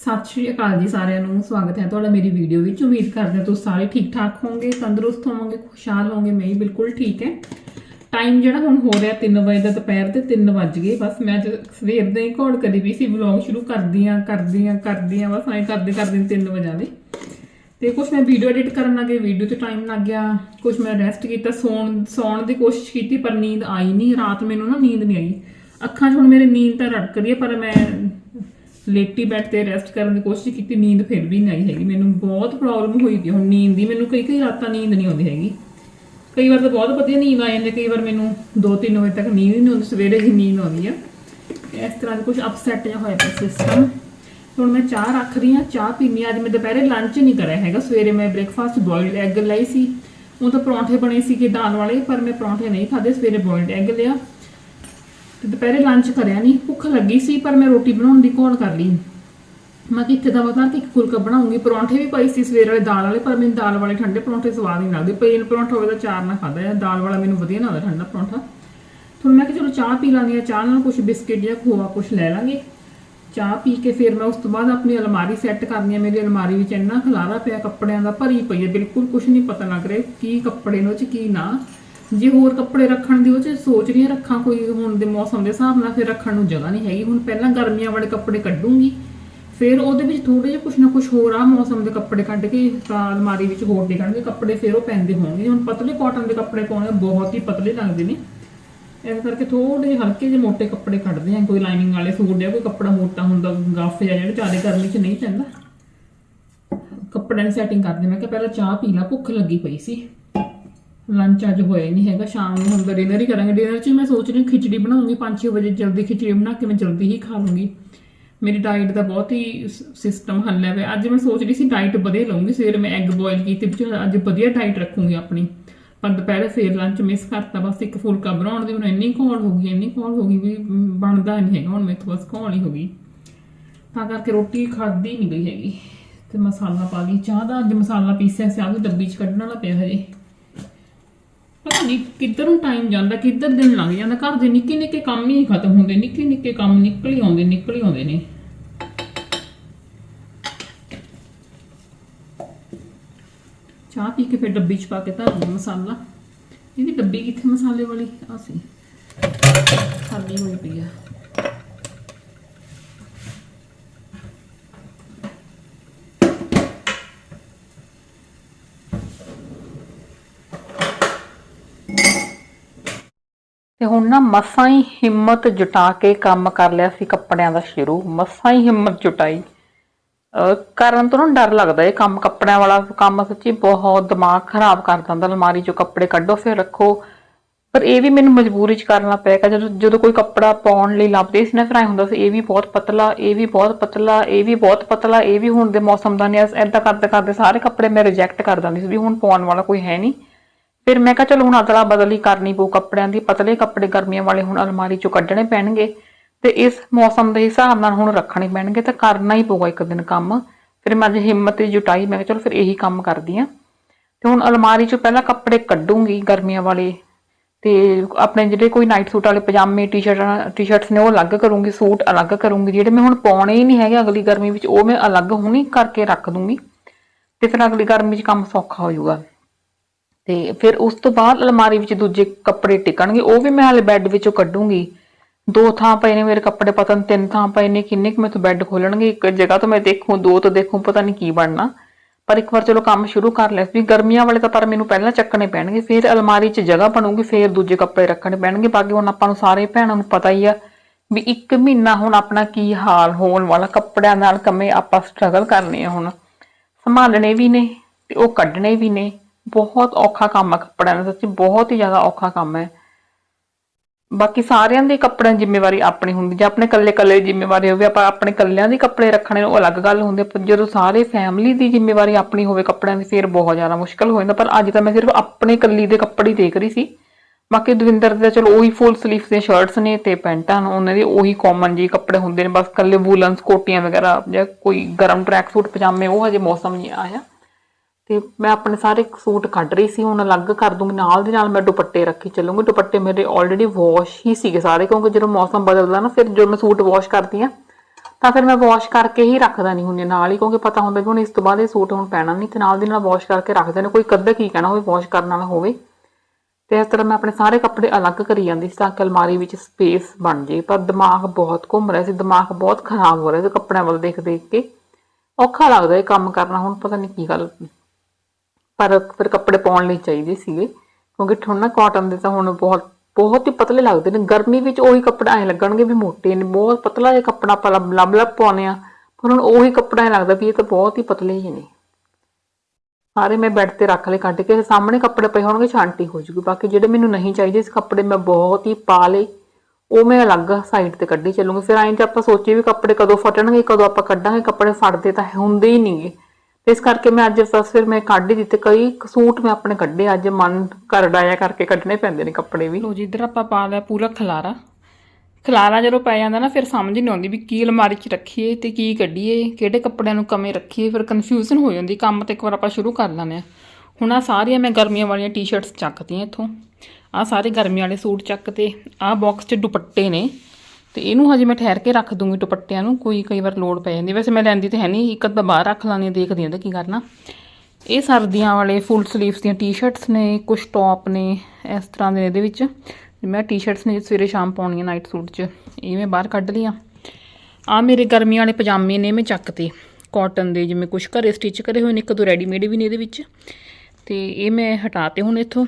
ਸਤਿ ਸ਼੍ਰੀ ਅਕਾਲ ਜੀ ਸਾਰਿਆਂ ਨੂੰ, ਸਵਾਗਤ ਹੈ ਤੁਹਾਡਾ ਮੇਰੀ ਵੀਡੀਓ ਵਿੱਚ। ਉਮੀਦ ਕਰਦੇ ਹਾਂ ਤੁਸੀਂ ਸਾਰੇ ਠੀਕ ਠਾਕ ਹੋਵੋਗੇ, ਤੰਦਰੁਸਤ ਹੋਵੋਗੇ, ਖੁਸ਼ਹਾਲ ਹੋਵੋਗੇ, ਮੈਂ ਬਿਲਕੁਲ ਠੀਕ ਹੈ। ਟਾਈਮ ਜਿਹੜਾ ਹੁਣ ਹੋ ਰਿਹਾ 3 ਵਜੇ ਦਾ ਦੁਪਹਿਰ ਦੇ 3 ਵੱਜ ਗਏ, ਬਸ ਮੈਂ ਅੱਜ ਸਵੇਰ ਦੇ ਹੀ ਘੋੜ ਕਰੀ ਵੀ ਸੀ ਵਲੌਗ ਸ਼ੁਰੂ ਕਰਦੀ ਹਾਂ, ਕਰਦੀ ਕਰਦੀਆਂ ਕਰਦੀ ਕਰਦੀਆਂ ਬਸ ਐਂ ਕਰਦੇ ਕਰਦੇ 3 ਵਜਾ ਦੇ। ਤੇ ਕੁਝ ਮੈਂ ਵੀਡੀਓ ਐਡਿਟ ਕਰਨ ਲੱਗੇ ਵੀਡੀਓ ਤੇ ਟਾਈਮ ਲੱਗ ਗਿਆ ਕੁਝ ਮੈਂ ਰੈਸਟ ਕੀਤਾ, ਸੌਣ ਸੌਣ ਦੀ ਕੋਸ਼ਿਸ਼ ਕੀਤੀ, ਪਰ ਨੀਂਦ ਆਈ ਨਹੀਂ, ਰਾਤ ਮੈਨੂੰ ਨਾ ਨੀਂਦ ਨਹੀਂ ਆਈ। ਅੱਖਾਂ 'ਚ ਹੁਣ ਮੇਰੇ ਨੀਂਦ ਤਾਂ ਰੜਕ ਰਹੀ ਹੈ, ਪਰ ਮੈਂ ਲੇਟੀ ਬੈਠ ਤੇ ਰੈਸਟ ਕਰਨ ਦੀ ਕੋਸ਼ਿਸ਼ ਕੀਤੀ, ਨੀਂਦ ਫਿਰ ਵੀ ਨਹੀਂ ਆਈ ਹੈਗੀ। ਮੈਨੂੰ ਬਹੁਤ ਪ੍ਰੋਬਲਮ ਹੋਈ ਪਈ ਹੁਣ ਨੀਂਦ ਦੀ ਮੈਨੂੰ ਕਈ ਕਈ ਰਾਤਾਂ ਨੀਂਦ ਨਹੀਂ ਆਉਂਦੀ ਹੈਗੀ। ਕਈ ਵਾਰ ਤਾਂ ਬਹੁਤ ਵਧੀਆ ਨੀਂਦ ਆ ਜਾਂਦੀ ਕਈ ਵਾਰ ਮੈਨੂੰ 2-3 ਵਜੇ ਤੱਕ ਨੀਂਦ ਹੀ ਨਹੀਂ ਆਉਂਦੀ, ਸਵੇਰੇ ਹੀ ਨੀਂਦ ਆਉਂਦੀ ਆ। ਇਸ ਤਰ੍ਹਾਂ ਦਾ ਕੁਝ ਅਪਸੈਟ ਜਿਹਾ ਹੋਇਆ ਪਿਆ ਸਿਸਟਮ ਹੁਣ ਮੈਂ ਚਾਹ ਰੱਖ ਰਹੀ ਹਾਂ, ਚਾਹ ਪੀਣੀ ਅੱਜ ਮੈਂ ਦੁਪਹਿਰੇ ਲੰਚ ਨਹੀਂ ਕਰਿਆ ਹੈਗਾ। ਸਵੇਰੇ ਮੈਂ ਬ੍ਰੇਕਫਾਸਟ ਬੋਇਲਡ ਐਗ ਲਈ ਸੀ। ਉਹ ਤਾਂ ਪਰੌਂਠੇ ਬਣੇ ਸੀਗੇ ਦਾਲ ਵਾਲੇ, ਪਰ ਮੈਂ ਪਰੌਂਠੇ ਨਹੀਂ ਖਾਦੇ ਸਵੇਰੇ ਬੋਇਲਡ ਐਗ ਲਿਆ। ਤੇ ਦੁਪਹਿਰੇ ਲੰਚ ਕਰਿਆ ਨਹੀਂ ਭੁੱਖ ਲੱਗੀ ਸੀ, ਪਰ ਮੈਂ ਰੋਟੀ ਬਣਾਉਣ ਦੀ ਘੋਲ ਕਰ ਲਈ? ਮੈਂ ਕਿੱਥੇ ਦਾ ਪਤਾ ਕਿ ਇੱਕ ਫੁਲਕਾ ਬਣਾਉਂਗੀ, ਪਰੌਂਠੇ ਵੀ ਪਈ ਸੀ ਸਵੇਰ ਵਾਲੇ ਦਾਲ ਵਾਲੇ, ਪਰ ਮੈਨੂੰ ਦਾਲ ਵਾਲੇ ਠੰਡੇ ਪਰੌਂਠੇ ਸਵਾਦ ਨਹੀਂ ਲੱਗਦੇ। ਪਲੇਨ ਪਰੌਂਠਾ ਹੋਵੇ ਤਾਂ ਚਾਰ ਨਾ ਖਾਦਾ ਜਾਂ ਦਾਲ ਵਾਲਾ ਮੈਨੂੰ ਵਧੀਆ ਨਾ ਲੱਗਦਾ ਠੰਡਾ ਪਰੌਂਠਾ। ਤੁਹਾਨੂੰ ਮੈਂ ਕਿ ਚਲੋ ਚਾਹ ਪੀ ਲਾਂਗੇ ਚਾਹ ਨਾਲ ਕੁਝ ਬਿਸਕਿਟ ਜਾਂ ਖੋਆ ਕੁਝ ਲੈ ਲਾਂਗੇ। ਚਾਹ ਪੀ ਕੇ ਫਿਰ ਮੈਂ ਉਸ ਤੋਂ ਬਾਅਦ ਆਪਣੀ ਅਲਮਾਰੀ ਸੈੱਟ ਕਰਨੀ ਹੈ, ਮੇਰੀ ਅਲਮਾਰੀ ਵਿੱਚ ਇੰਨਾ ਖਲਾਰਾ ਪਿਆ, ਕੱਪੜਿਆਂ ਦਾ ਭਰੀ ਪਈ ਹੈ, ਬਿਲਕੁਲ ਕੁਝ ਨਹੀਂ ਪਤਾ ਲੱਗ ਰਿਹਾ ਕੀ ਕੱਪੜੇ ਨੂੰ ਚ ਕੀ ਨਾ। ਜੇ ਹੋਰ ਕੱਪੜੇ ਰੱਖਣ ਦੀ ਉਹ ਚ ਸੋਚ ਰਹੀ ਹਾਂ ਰੱਖਾਂ ਕੋਈ ਹੁਣ ਦੇ ਮੌਸਮ ਦੇ ਹਿਸਾਬ ਨਾਲ, ਫਿਰ ਰੱਖਣ ਨੂੰ ਜਗ੍ਹਾ ਨਹੀਂ ਹੈਗੀ। ਹੁਣ ਪਹਿਲਾਂ ਗਰਮੀਆਂ ਵਾਲੇ ਕੱਪੜੇ ਕੱਢੂੰਗੀ, ਫਿਰ ਉਹਦੇ ਵਿੱਚ ਥੋੜੇ ਜਿਹਾ ਕੁਝ ਨਾ ਕੁਝ ਹੋਰ ਆ ਮੌਸਮ ਦੇ ਕੱਪੜੇ ਕੱਢ ਕੇ, ਤਾਂ ਅਲਮਾਰੀ ਵਿੱਚ ਹੋਰ ਡਿੱਗਣਗੇ ਕੱਪੜੇ, ਫਿਰ ਉਹ ਪੈਂਦੇ ਹੋਣਗੇ। ਹੁਣ ਪਤਲੇ ਕਾਟਨ ਦੇ ਕੱਪੜੇ ਪਾਉਣੇ ਬਹੁਤ ਹੀ ਪਤਲੇ ਲੱਗਦੇ ਨੇ। ਇਸ ਕਰਕੇ ਥੋੜੇ ਹਲਕੇ ਜਿਹੇ ਮੋٹے ਕੱਪੜੇ ਕੱਢਦੇ ਆ, ਕੋਈ ਲਾਈਨਿੰਗ ਵਾਲੇ ਸੂਟ ਜਾਂ ਕੋਈ ਕੱਪੜਾ ਮੋਟਾ ਹੁੰਦਾ, ਗਾਫ ਜਾਂ ਜਿਹੜਾ ਜ਼ਿਆਦਾ ਗਰਮੀ 'ਚ ਨਹੀਂ ਪੈਂਦਾ। ਕੱਪੜਿਆਂ ਦੀ ਸੈਟਿੰਗ ਕਰਦੇ ਮੈਂ ਕਿਹਾ ਪਹਿਲਾਂ ਚਾਹ ਪੀ ਲਾ, ਭੁੱਖ ਲੱਗੀ ਪਈ ਸੀ। ਲੰਚ ਅੱਜ ਹੋਇਆ ਨਹੀਂ ਹੈਗਾ ਸ਼ਾਮ ਨੂੰ ਹੁਣ ਡਿਨਰ ਹੀ ਕਰਾਂਗੇ। ਡਿਨਰ 'ਚ ਮੈਂ ਸੋਚ ਰਹੀ ਖਿਚੜੀ ਬਣਾਉਂਗੀ 5-6 ਵਜੇ ਜਲਦੀ ਖਿਚੜੀ ਬਣਾ ਕੇ ਮੈਂ ਜਲਦੀ ਹੀ ਖਾ ਲੂੰਗੀ। ਮੇਰੀ ਡਾਈਟ ਦਾ ਬਹੁਤ ਹੀ ਸਿਸਟਮ ਹੱਲਿਆ ਹੋਇਆ ਅੱਜ ਮੈਂ ਸੋਚ ਰਹੀ ਸੀ ਡਾਈਟ ਵਧੀਆ ਲਵਾਂਗੀ ਸਵੇਰ ਮੈਂ ਐਗ ਬੋਇਲ ਕੀਤੀ ਵਿੱਚ ਅੱਜ ਵਧੀਆ ਡਾਈਟ ਰੱਖੂੰਗੀ ਆਪਣੀ। ਪਰ ਦੁਪਹਿਰੇ ਫੇਰ ਲੰਚ ਮਿਸ ਕਰਤਾ ਬਸ ਇੱਕ ਫੁਲਕਾ ਬਣਾਉਣ ਦੀ ਮੈਨੂੰ ਇੰਨੀ ਘੋਲ ਹੋ ਗਈ ਇੰਨੀ ਘੋਲ ਹੋ ਗਈ ਵੀ ਮ, ਬਣਦਾ ਨਹੀਂ ਹੈਗਾ ਹੁਣ ਮੈਥੋਂ ਬਸ ਘੋਲ ਹੀ ਹੋ ਗਈ। ਤਾਂ ਕਰਕੇ ਰੋਟੀ ਖਾਦੀ ਨਹੀਂ ਗਈ ਹੈਗੀ। ਤੇ ਮਸਾਲਾ ਪਾ ਲਈ। ਚਾਹ ਦਾ ਅੱਜ ਮਸਾਲਾ ਪੀਸਿਆ ਸੀ ਆਹ ਵੀ ਡੱਬੀ 'ਚ ਕੱਢਣ ਵਾਲਾ ਪਿਆ ਹਜੇ। ਪਤਾ ਨਹੀਂ ਕਿੱਧਰ ਨੂੰ ਟਾਈਮ ਜਾਂਦਾ, ਕਿੱਧਰ ਦਿਨ ਲੰਘ ਜਾਂਦਾ। ਘਰ ਦੇ ਨਿੱਕੇ ਨਿੱਕੇ ਕੰਮ ਹੀ ਖਤਮ ਹੁੰਦੇ, ਨਿੱਕੇ ਨਿੱਕੇ ਕੰਮ ਨਿਕਲ ਹੀ ਆਉਂਦੇ, ਨਿਕਲ ਹੀ ਆਉਂਦੇ ਨੇ। ਚਾਹ ਪੀ ਕੇ ਫਿਰ ਡੱਬੀ 'ਚ ਪਾ ਕੇ ਧਰ ਦਿੰਦੀ ਮਸਾਲਾ। ਇਹਦੀ ਡੱਬੀ ਕਿੱਥੇ ਮਸਾਲੇ ਵਾਲੀ? ਆ ਸੀ। ਖਾਲੀ ਹੋਈ ਪਈ ਆ। ਤੇ ਹੁਣ ਨਾ ਮਸਾਂ ਹੀ ਹਿੰਮਤ ਜੁਟਾ ਕੇ ਕੰਮ ਕਰ ਲਿਆ ਸੀ ਕੱਪੜਿਆਂ ਦਾ ਸ਼ੁਰੂ, ਮਸਾਂ ਹੀ ਹਿੰਮਤ ਜੁਟਾਈ। ਕਰਨ ਤੋਂ ਨਾ ਡਰ ਲੱਗਦਾ ਇਹ ਕੰਮ, ਕੱਪੜਿਆਂ ਵਾਲਾ ਕੰਮ ਸੱਚੀ ਬਹੁਤ ਦਿਮਾਗ ਖਰਾਬ ਕਰ ਦਿੰਦਾ, ਅਲਮਾਰੀ ਚੋਂ ਕੱਪੜੇ ਕੱਢੋ ਫਿਰ ਰੱਖੋ। ਪਰ ਇਹ ਵੀ ਮੈਨੂੰ ਮਜਬੂਰੀ ਚ ਕਰਨਾ ਪਏਗਾ ਜਦੋਂ ਜਦੋਂ ਕੋਈ ਕੱਪੜਾ ਪਾਉਣ ਲਈ ਲੱਭਦੇ ਸੀ ਨਾ ਫਿਰ ਐਂ ਹੁੰਦਾ ਸੀ, ਇਹ ਵੀ ਬਹੁਤ ਪਤਲਾ, ਇਹ ਵੀ ਬਹੁਤ ਪਤਲਾ, ਇਹ ਵੀ ਬਹੁਤ ਪਤਲਾ, ਇਹ ਵੀ ਹੁਣ ਦੇ ਮੌਸਮ ਦਾ ਨਹੀਂ ਐਦਾਂ ਕਰਦੇ ਕਰਦੇ ਸਾਰੇ ਕੱਪੜੇ ਮੈਂ ਰਿਜੈਕਟ ਕਰ ਦਿੰਦੀ ਸੀ ਵੀ ਹੁਣ ਪਾਉਣ ਵਾਲਾ ਕੋਈ ਹੈ ਨਹੀਂ। ਫਿਰ ਮੈਂ ਕਿਹਾ ਚਲੋ ਹੁਣ ਅਦਲਾ ਬਦਲੀ ਕਰਨੀ ਪਊ ਕੱਪੜਿਆਂ ਦੀ, ਪਤਲੇ ਕੱਪੜੇ ਗਰਮੀਆਂ ਵਾਲੇ ਹੁਣ ਅਲਮਾਰੀ ਚੋਂ ਕੱਢਣੇ ਪੈਣਗੇ ਤੇ ਇਸ ਮੌਸਮ ਦੇ ਹਿਸਾਬ ਨਾਲ ਹੁਣ ਰੱਖਣੇ ਪੈਣਗੇ ਤਾਂ ਕਰਨਾ ਹੀ ਪਊਗਾ ਇੱਕ ਦਿਨ ਕੰਮ। ਫਿਰ ਮੈਂ ਅੱਜ ਹਿੰਮਤ ਹੀ ਜੁਟਾਈ, ਮੈਂ ਕਿਹਾ ਚਲੋ ਫਿਰ ਇਹੀ ਕੰਮ ਕਰਦੀ ਆ ਤੇ ਹੁਣ ਅਲਮਾਰੀ ਚੋਂ ਪਹਿਲਾਂ ਕੱਪੜੇ ਕੱਢੂੰਗੀ ਗਰਮੀਆਂ ਵਾਲੇ ਤੇ ਆਪਣੇ ਜਿਹੜੇ ਕੋਈ ਨਾਈਟ ਸੂਟ ਵਾਲੇ ਪਜਾਮੇ ਟੀ-ਸ਼ਰਟਾਂ ਟੀ-ਸ਼ਰਟਸ ਨੇ ਉਹ ਅਲੱਗ ਕਰੂੰਗੀ, ਸੂਟ ਅਲੱਗ ਕਰੂੰਗੀ, ਜਿਹੜੇ ਮੈਂ ਹੁਣ ਪਾਉਣੇ ਹੀ ਨਹੀਂ ਹੈਗੇ ਅਗਲੀ ਗਰਮੀ ਵਿੱਚ, ਉਹ ਮੈਂ ਅਲੱਗ ਹੁਣੀ ਕਰਕੇ ਰੱਖ ਦੂੰਗੀ। ਤੇ ਫਿਰ ਅਗਲੀ ਗਰਮੀ 'ਚ ਕੰਮ ਸੌਖਾ ਹੋ ਜਾਊਗਾ। ਤੇ ਫਿਰ ਉਸ ਤੋਂ ਬਾਅਦ ਅਲਮਾਰੀ ਵਿੱਚ ਦੂਜੇ ਕੱਪੜੇ ਟਿਕਣਗੇ, ਉਹ ਵੀ ਮੈਂ ਹਾਲੇ ਬੈੱਡ ਵਿੱਚੋਂ ਕੱਢੂੰਗੀ। ਦੋ ਥਾਂ ਪਏ ਨੇ ਮੇਰੇ ਕੱਪੜੇ, ਪਤਾ ਨਹੀਂ ਤਿੰਨ ਥਾਂ ਪਏ ਨੇ ਕਿੰਨੇ ਕੁ ਮੈਥੋਂ ਬੈੱਡ ਖੋਲਣਗੇ, ਇੱਕ ਜਗ੍ਹਾ ਤੋਂ ਮੈਂ ਦੇਖੂੰ, ਦੋ ਤੋਂ ਦੇਖੂੰ, ਪਤਾ ਨਹੀਂ ਕੀ ਬਣਨਾ। ਪਰ ਇੱਕ ਵਾਰ ਚਲੋ ਕੰਮ ਸ਼ੁਰੂ ਕਰ ਲਿਆ। ਵੀ ਗਰਮੀਆਂ ਵਾਲੇ ਤਾਂ ਪਰ ਮੈਨੂੰ ਪਹਿਲਾਂ ਚੱਕਣੇ ਪੈਣਗੇ, ਫਿਰ ਅਲਮਾਰੀ 'ਚ ਜਗ੍ਹਾ ਬਣੂਗੀ, ਫਿਰ ਦੂਜੇ ਕੱਪੜੇ ਰੱਖਣੇ ਪੈਣਗੇ। ਬਾਕੀ ਹੁਣ ਆਪਾਂ ਨੂੰ ਸਾਰੇ ਭੈਣਾਂ ਨੂੰ ਪਤਾ ਹੀ ਆ ਵੀ ਇੱਕ ਮਹੀਨਾ ਹੁਣ ਆਪਣਾ ਕੀ ਹਾਲ ਹੋਣ ਵਾਲਾ, ਕੱਪੜਿਆਂ ਨਾਲ ਕੰਮੇ ਆਪਾਂ ਸਟਰਗਲ ਕਰਨੇ ਆ ਹੁਣ। ਸੰਭਾਲਣੇ ਵੀ ਨੇ ਤੇ ਉਹ ਕੱਢਣੇ ਵੀ ਨੇ। ਬਹੁਤ ਔਖਾ ਕੰਮ ਆ ਕੱਪੜਿਆਂ ਦਾ, ਸੱਚੀ ਬਹੁਤ ਹੀ ਜ਼ਿਆਦਾ ਔਖਾ ਕੰਮ ਹੈ। ਬਾਕੀ ਸਾਰਿਆਂ ਦੇ ਕੱਪੜਿਆਂ ਦੀ ਜ਼ਿੰਮੇਵਾਰੀ ਆਪਣੀ ਹੁੰਦੀ, ਜੇ ਆਪਣੇ ਕੱਲੇ ਇਕੱਲੇ ਦੀ ਜ਼ਿੰਮੇਵਾਰੀ ਹੋਵੇ, ਆਪਾਂ ਆਪਣੇ ਇਕੱਲਿਆਂ ਦੇ ਕੱਪੜੇ ਰੱਖਣੇ, ਉਹ ਅਲੱਗ ਗੱਲ ਹੁੰਦੀ ਹੈ ਪਰ ਜਦੋਂ ਸਾਰੇ ਫੈਮਿਲੀ ਦੀ ਜ਼ਿੰਮੇਵਾਰੀ ਆਪਣੀ ਹੋਵੇ ਕੱਪੜਿਆਂ ਦੀ, ਫਿਰ ਬਹੁਤ ਜ਼ਿਆਦਾ ਮੁਸ਼ਕਲ ਹੋ ਜਾਂਦਾ। ਪਰ ਅੱਜ ਤਾਂ ਮੈਂ ਸਿਰਫ ਆਪਣੇ ਇਕੱਲੀ ਦੇ ਕੱਪੜੇ ਹੀ ਦੇਖ ਰਹੀ ਸੀ। ਬਾਕੀ ਦਵਿੰਦਰ ਦੇ ਤਾਂ ਚਲੋ ਉਹੀ ਫੁੱਲ ਸਲੀਵਸ ਦੇ ਸ਼ਰਟਸ ਨੇ ਤੇ ਪੈਂਟਾਂ ਨੇ, ਉਹਨਾਂ ਦੇ ਉਹੀ ਕਾਮਨ ਜੀ ਕੱਪੜੇ ਹੁੰਦੇ ਨੇ, ਬਸ ਕੱਲੇ ਵੂਲਨਸ ਕੋਟੀਆਂ ਵਗੈਰਾ ਜਾਂ ਕੋਈ ਗਰਮ ਟਰੈਕ ਸੂਟ ਪਜਾਮੇ, ਉਹ ਹਜੇ ਮੌਸਮ ਨਹੀਂ ਆਇਆ। ਤੇ ਮੈਂ ਆਪਣੇ ਸਾਰੇ ਸੂਟ ਕੱਢ ਰਹੀ ਸੀ, ਹੁਣ ਅਲੱਗ ਕਰ ਦੂੰਗੀ, ਨਾਲ ਦੀ ਨਾਲ ਮੈਂ ਦੁਪੱਟੇ ਰੱਖੀ ਚੱਲੂੰਗੀ। ਦੁਪੱਟੇ ਮੇਰੇ ਆਲਰੇਡੀ ਵਾਸ਼ ਹੀ ਸੀਗੇ ਸਾਰੇ, ਕਿਉਂਕਿ ਜਦੋਂ ਮੌਸਮ ਬਦਲਦਾ ਨਾ, ਫਿਰ ਜੋ ਮੈਂ ਸੂਟ ਵਾਸ਼ ਕਰਦੀ ਆ ਤਾਂ ਫਿਰ ਮੈਂ ਵਾਸ਼ ਕਰਕੇ ਹੀ ਰੱਖਦਾ ਨਹੀਂ ਹੁੰਦੀ, ਨਾਲ ਹੀ, ਕਿਉਂਕਿ ਪਤਾ ਹੁੰਦਾ ਕਿ ਹੁਣ ਇਸ ਤੋਂ ਬਾਅਦ ਇਹ ਸੂਟ ਹੁਣ ਪੈਣਾ ਨਹੀਂ, ਤੇ ਨਾਲ ਦੀ ਨਾਲ ਵਾਸ਼ ਕਰਕੇ ਰੱਖਦੇ ਨੇ, ਕੋਈ ਕੱਦਾ ਕੀ ਕਹਿਣਾ ਹੋਵੇ ਵਾਸ਼ ਕਰਨ ਵਾਲਾ ਹੋਵੇ। ਤੇ ਇਸ ਤਰ੍ਹਾਂ ਮੈਂ ਆਪਣੇ ਸਾਰੇ ਕੱਪੜੇ ਅਲੱਗ ਕਰੀ ਜਾਂਦੀ ਸੀ ਤਾਂ ਕਿ ਅਲਮਾਰੀ ਵਿੱਚ ਸਪੇਸ ਬਣ ਜੇ ਪਰ ਦਿਮਾਗ ਬਹੁਤ ਘੁੰਮ ਰਿਹਾ ਸੀ, ਦਿਮਾਗ ਬਹੁਤ ਖਰਾਬ ਹੋ ਰਿਹਾ ਸੀ ਕੱਪੜਿਆਂ ਵੱਲ ਦੇਖ ਦੇਖ ਕੇ। ਔਖਾ ਲੱਗਦਾ ਇਹ ਕੰਮ ਕਰਨਾ, ਹੁਣ ਪਤਾ ਨਹੀਂ ਕੀ ਗੱਲ ਪਰ ਫਿਰ ਕੱਪੜੇ ਪਾਉਣ ਲਈ ਚਾਹੀਦੇ ਸੀਗੇ, ਕਿਉਂਕਿ ਠੰਡਾ ਕਾਟਨ ਦੇ ਤਾਂ ਹੁਣ ਬਹੁਤ ਬਹੁਤ ਹੀ ਪਤਲੇ ਲੱਗਦੇ ਨੇ। ਗਰਮੀ ਵਿੱਚ ਉਹੀ ਕੱਪੜਾ ਐ ਲੱਗਣਗੇ ਵੀ ਮੋਟੇ ਨੇ, ਬਹੁਤ ਪਤਲਾ ਜਿਹਾ ਕੱਪੜਾ ਆਪਾਂ ਲੱਭ ਲੱਭ ਲੱਭ ਪਾਉਂਦੇ ਆ ਪਰ ਹੁਣ ਉਹੀ ਕੱਪੜਾ ਐ ਲੱਗਦਾ ਵੀ ਇਹ ਤਾਂ ਬਹੁਤ ਹੀ ਪਤਲੇ ਹੀ ਨੇ। ਸਾਰੇ ਮੈਂ ਬੈੱਡ ਤੇ ਰੱਖ ਲਏ, ਕੱਢ ਕੇ ਸਾਹਮਣੇ ਕੱਪੜੇ ਪਏ ਹੋਣਗੇ, ਛਾਂਟੀ ਹੋ ਜੂਗੀ। ਬਾਕੀ ਜਿਹੜੇ ਮੈਨੂੰ ਨਹੀਂ ਚਾਹੀਦੇ ਇਸ ਕੱਪੜੇ ਮੈਂ ਬਹੁਤ ਹੀ ਪਾ ਲਏ, ਉਹ ਮੈਂ ਅਲੱਗ ਸਾਈਡ ਤੇ ਕੱਢੀ ਚੱਲੂਗੀ। ਫਿਰ ਐਂ ਤੇ ਆਪਾਂ ਸੋਚੀਏ ਵੀ ਕੱਪੜੇ ਕਦੋਂ ਫਟਣਗੇ, ਕਦੋਂ ਆਪਾਂ ਕੱਢਾਂਗੇ, ਕੱਪੜੇ ਫਟਦੇ ਤਾਂ ਹੁੰਦੇ ਹੀ ਨਹੀਂਗੇ ਤੇ ਇਸ ਕਰਕੇ ਮੈਂ ਅੱਜ ਫਸਟ ਫਿਰ ਮੈਂ ਕੱਢ ਹੀ ਦਿੱਤੇ। ਕਈ ਸੂਟ ਮੈਂ ਆਪਣੇ ਕੱਢੇ, ਅੱਜ ਮਨ ਕਰ ਡਾਇਆ ਕਰਕੇ ਕੱਢਣੇ ਪੈਂਦੇ ਨੇ ਕੱਪੜੇ ਵੀ। ਲੋ ਜੀ, ਇੱਧਰ ਆਪਾਂ ਪਾ ਲਿਆ ਪੂਰਾ ਖਲਾਰਾ। ਖਲਾਰਾ ਜਦੋਂ ਪੈ ਜਾਂਦਾ ਨਾ, ਫਿਰ ਸਮਝ ਨਹੀਂ ਆਉਂਦੀ ਵੀ ਕੀ ਅਲਮਾਰੀ 'ਚ ਰੱਖੀਏ ਤੇ ਕੀ ਕੱਢੀਏ, ਕਿਹੜੇ ਕੱਪੜਿਆਂ ਨੂੰ ਕਮੇ ਰੱਖੀਏ, ਫਿਰ ਕਨਫਿਊਜ਼ਨ ਹੋ ਜਾਂਦੀ, ਕੰਮ ਤੇ ਇੱਕ ਵਾਰ ਆਪਾਂ ਸ਼ੁਰੂ ਕਰ ਲੈਂਦੇ ਆ ਹੁਣ ਆ ਸਾਰੀਆਂ ਮੈਂ ਗਰਮੀਆਂ ਵਾਲੀਆਂ ਟੀ-ਸ਼ਰਟਸ ਚੱਕਤੀਆਂ ਇੱਥੋਂ। ਆ ਸਾਰੇ ਗਰਮੀਆਂ ਵਾਲੇ ਸੂਟ ਚੱਕਤੇ ਆ ਬਾਕਸ 'ਚ ਦੁਪੱਟੇ ਨੇ। ਤੇ ਇਹਨੂੰ ਹਜੇ ਮੈਂ ਠਹਿਰ ਕੇ ਰੱਖ ਦੂੰਗੀ ਦੁਪੱਟਿਆਂ ਨੂੰ ਕੋਈ ਕਈ ਵਾਰ ਲੋੜ ਪੈ ਜਾਂਦੀ। ਵੈਸੇ ਮੈਂ ਲੈਂਦੀ ਤੇ ਹੈ ਨਹੀਂ ਇੱਕ ਅੱਧਾ ਬਾਹਰ ਰੱਖ ਲਾਂਦੀ ਹਾਂ, ਦੇਖਦੀ ਹਾਂ ਤਾਂ ਕੀ ਕਰਨਾ। ਇਹ ਸਰਦੀਆਂ ਵਾਲੇ ਫੁੱਲ ਸਲੀਵਸ ਦੀਆਂ ਟੀ-ਸ਼ਰਟਸ ਨੇ ਕੁਝ ਟੌਪ ਨੇ ਇਸ ਤਰ੍ਹਾਂ ਦੇ ਇਹਦੇ ਵਿੱਚ। ਮੈਂ ਟੀ-ਸ਼ਰਟਸ ਨੇ ਸਵੇਰੇ ਸ਼ਾਮ ਪਾਉਣੀਆਂ ਨਾਈਟ ਸੂਟ 'ਚ ਇਹ ਮੈਂ ਬਾਹਰ ਕੱਢ ਲਈਆਂ। ਆ ਮੇਰੇ ਗਰਮੀਆਂ ਵਾਲੇ ਪਜਾਮੇ ਨੇ ਮੈਂ ਚੱਕਤੇ ਕਾਟਨ ਦੇ ਜਿਵੇਂ ਕੁਝ ਘਰੇ ਸਟਿਚ ਕਰੇ ਹੋਏ ਨੇ ਇੱਕ ਦੋ ਰੈਡੀਮੇਡ ਵੀ ਨੇ ਇਹਦੇ ਵਿੱਚ। ਤੇ ਇਹ ਮੈਂ ਹਟਾਤੇ ਹੁਣ ਇੱਥੋਂ।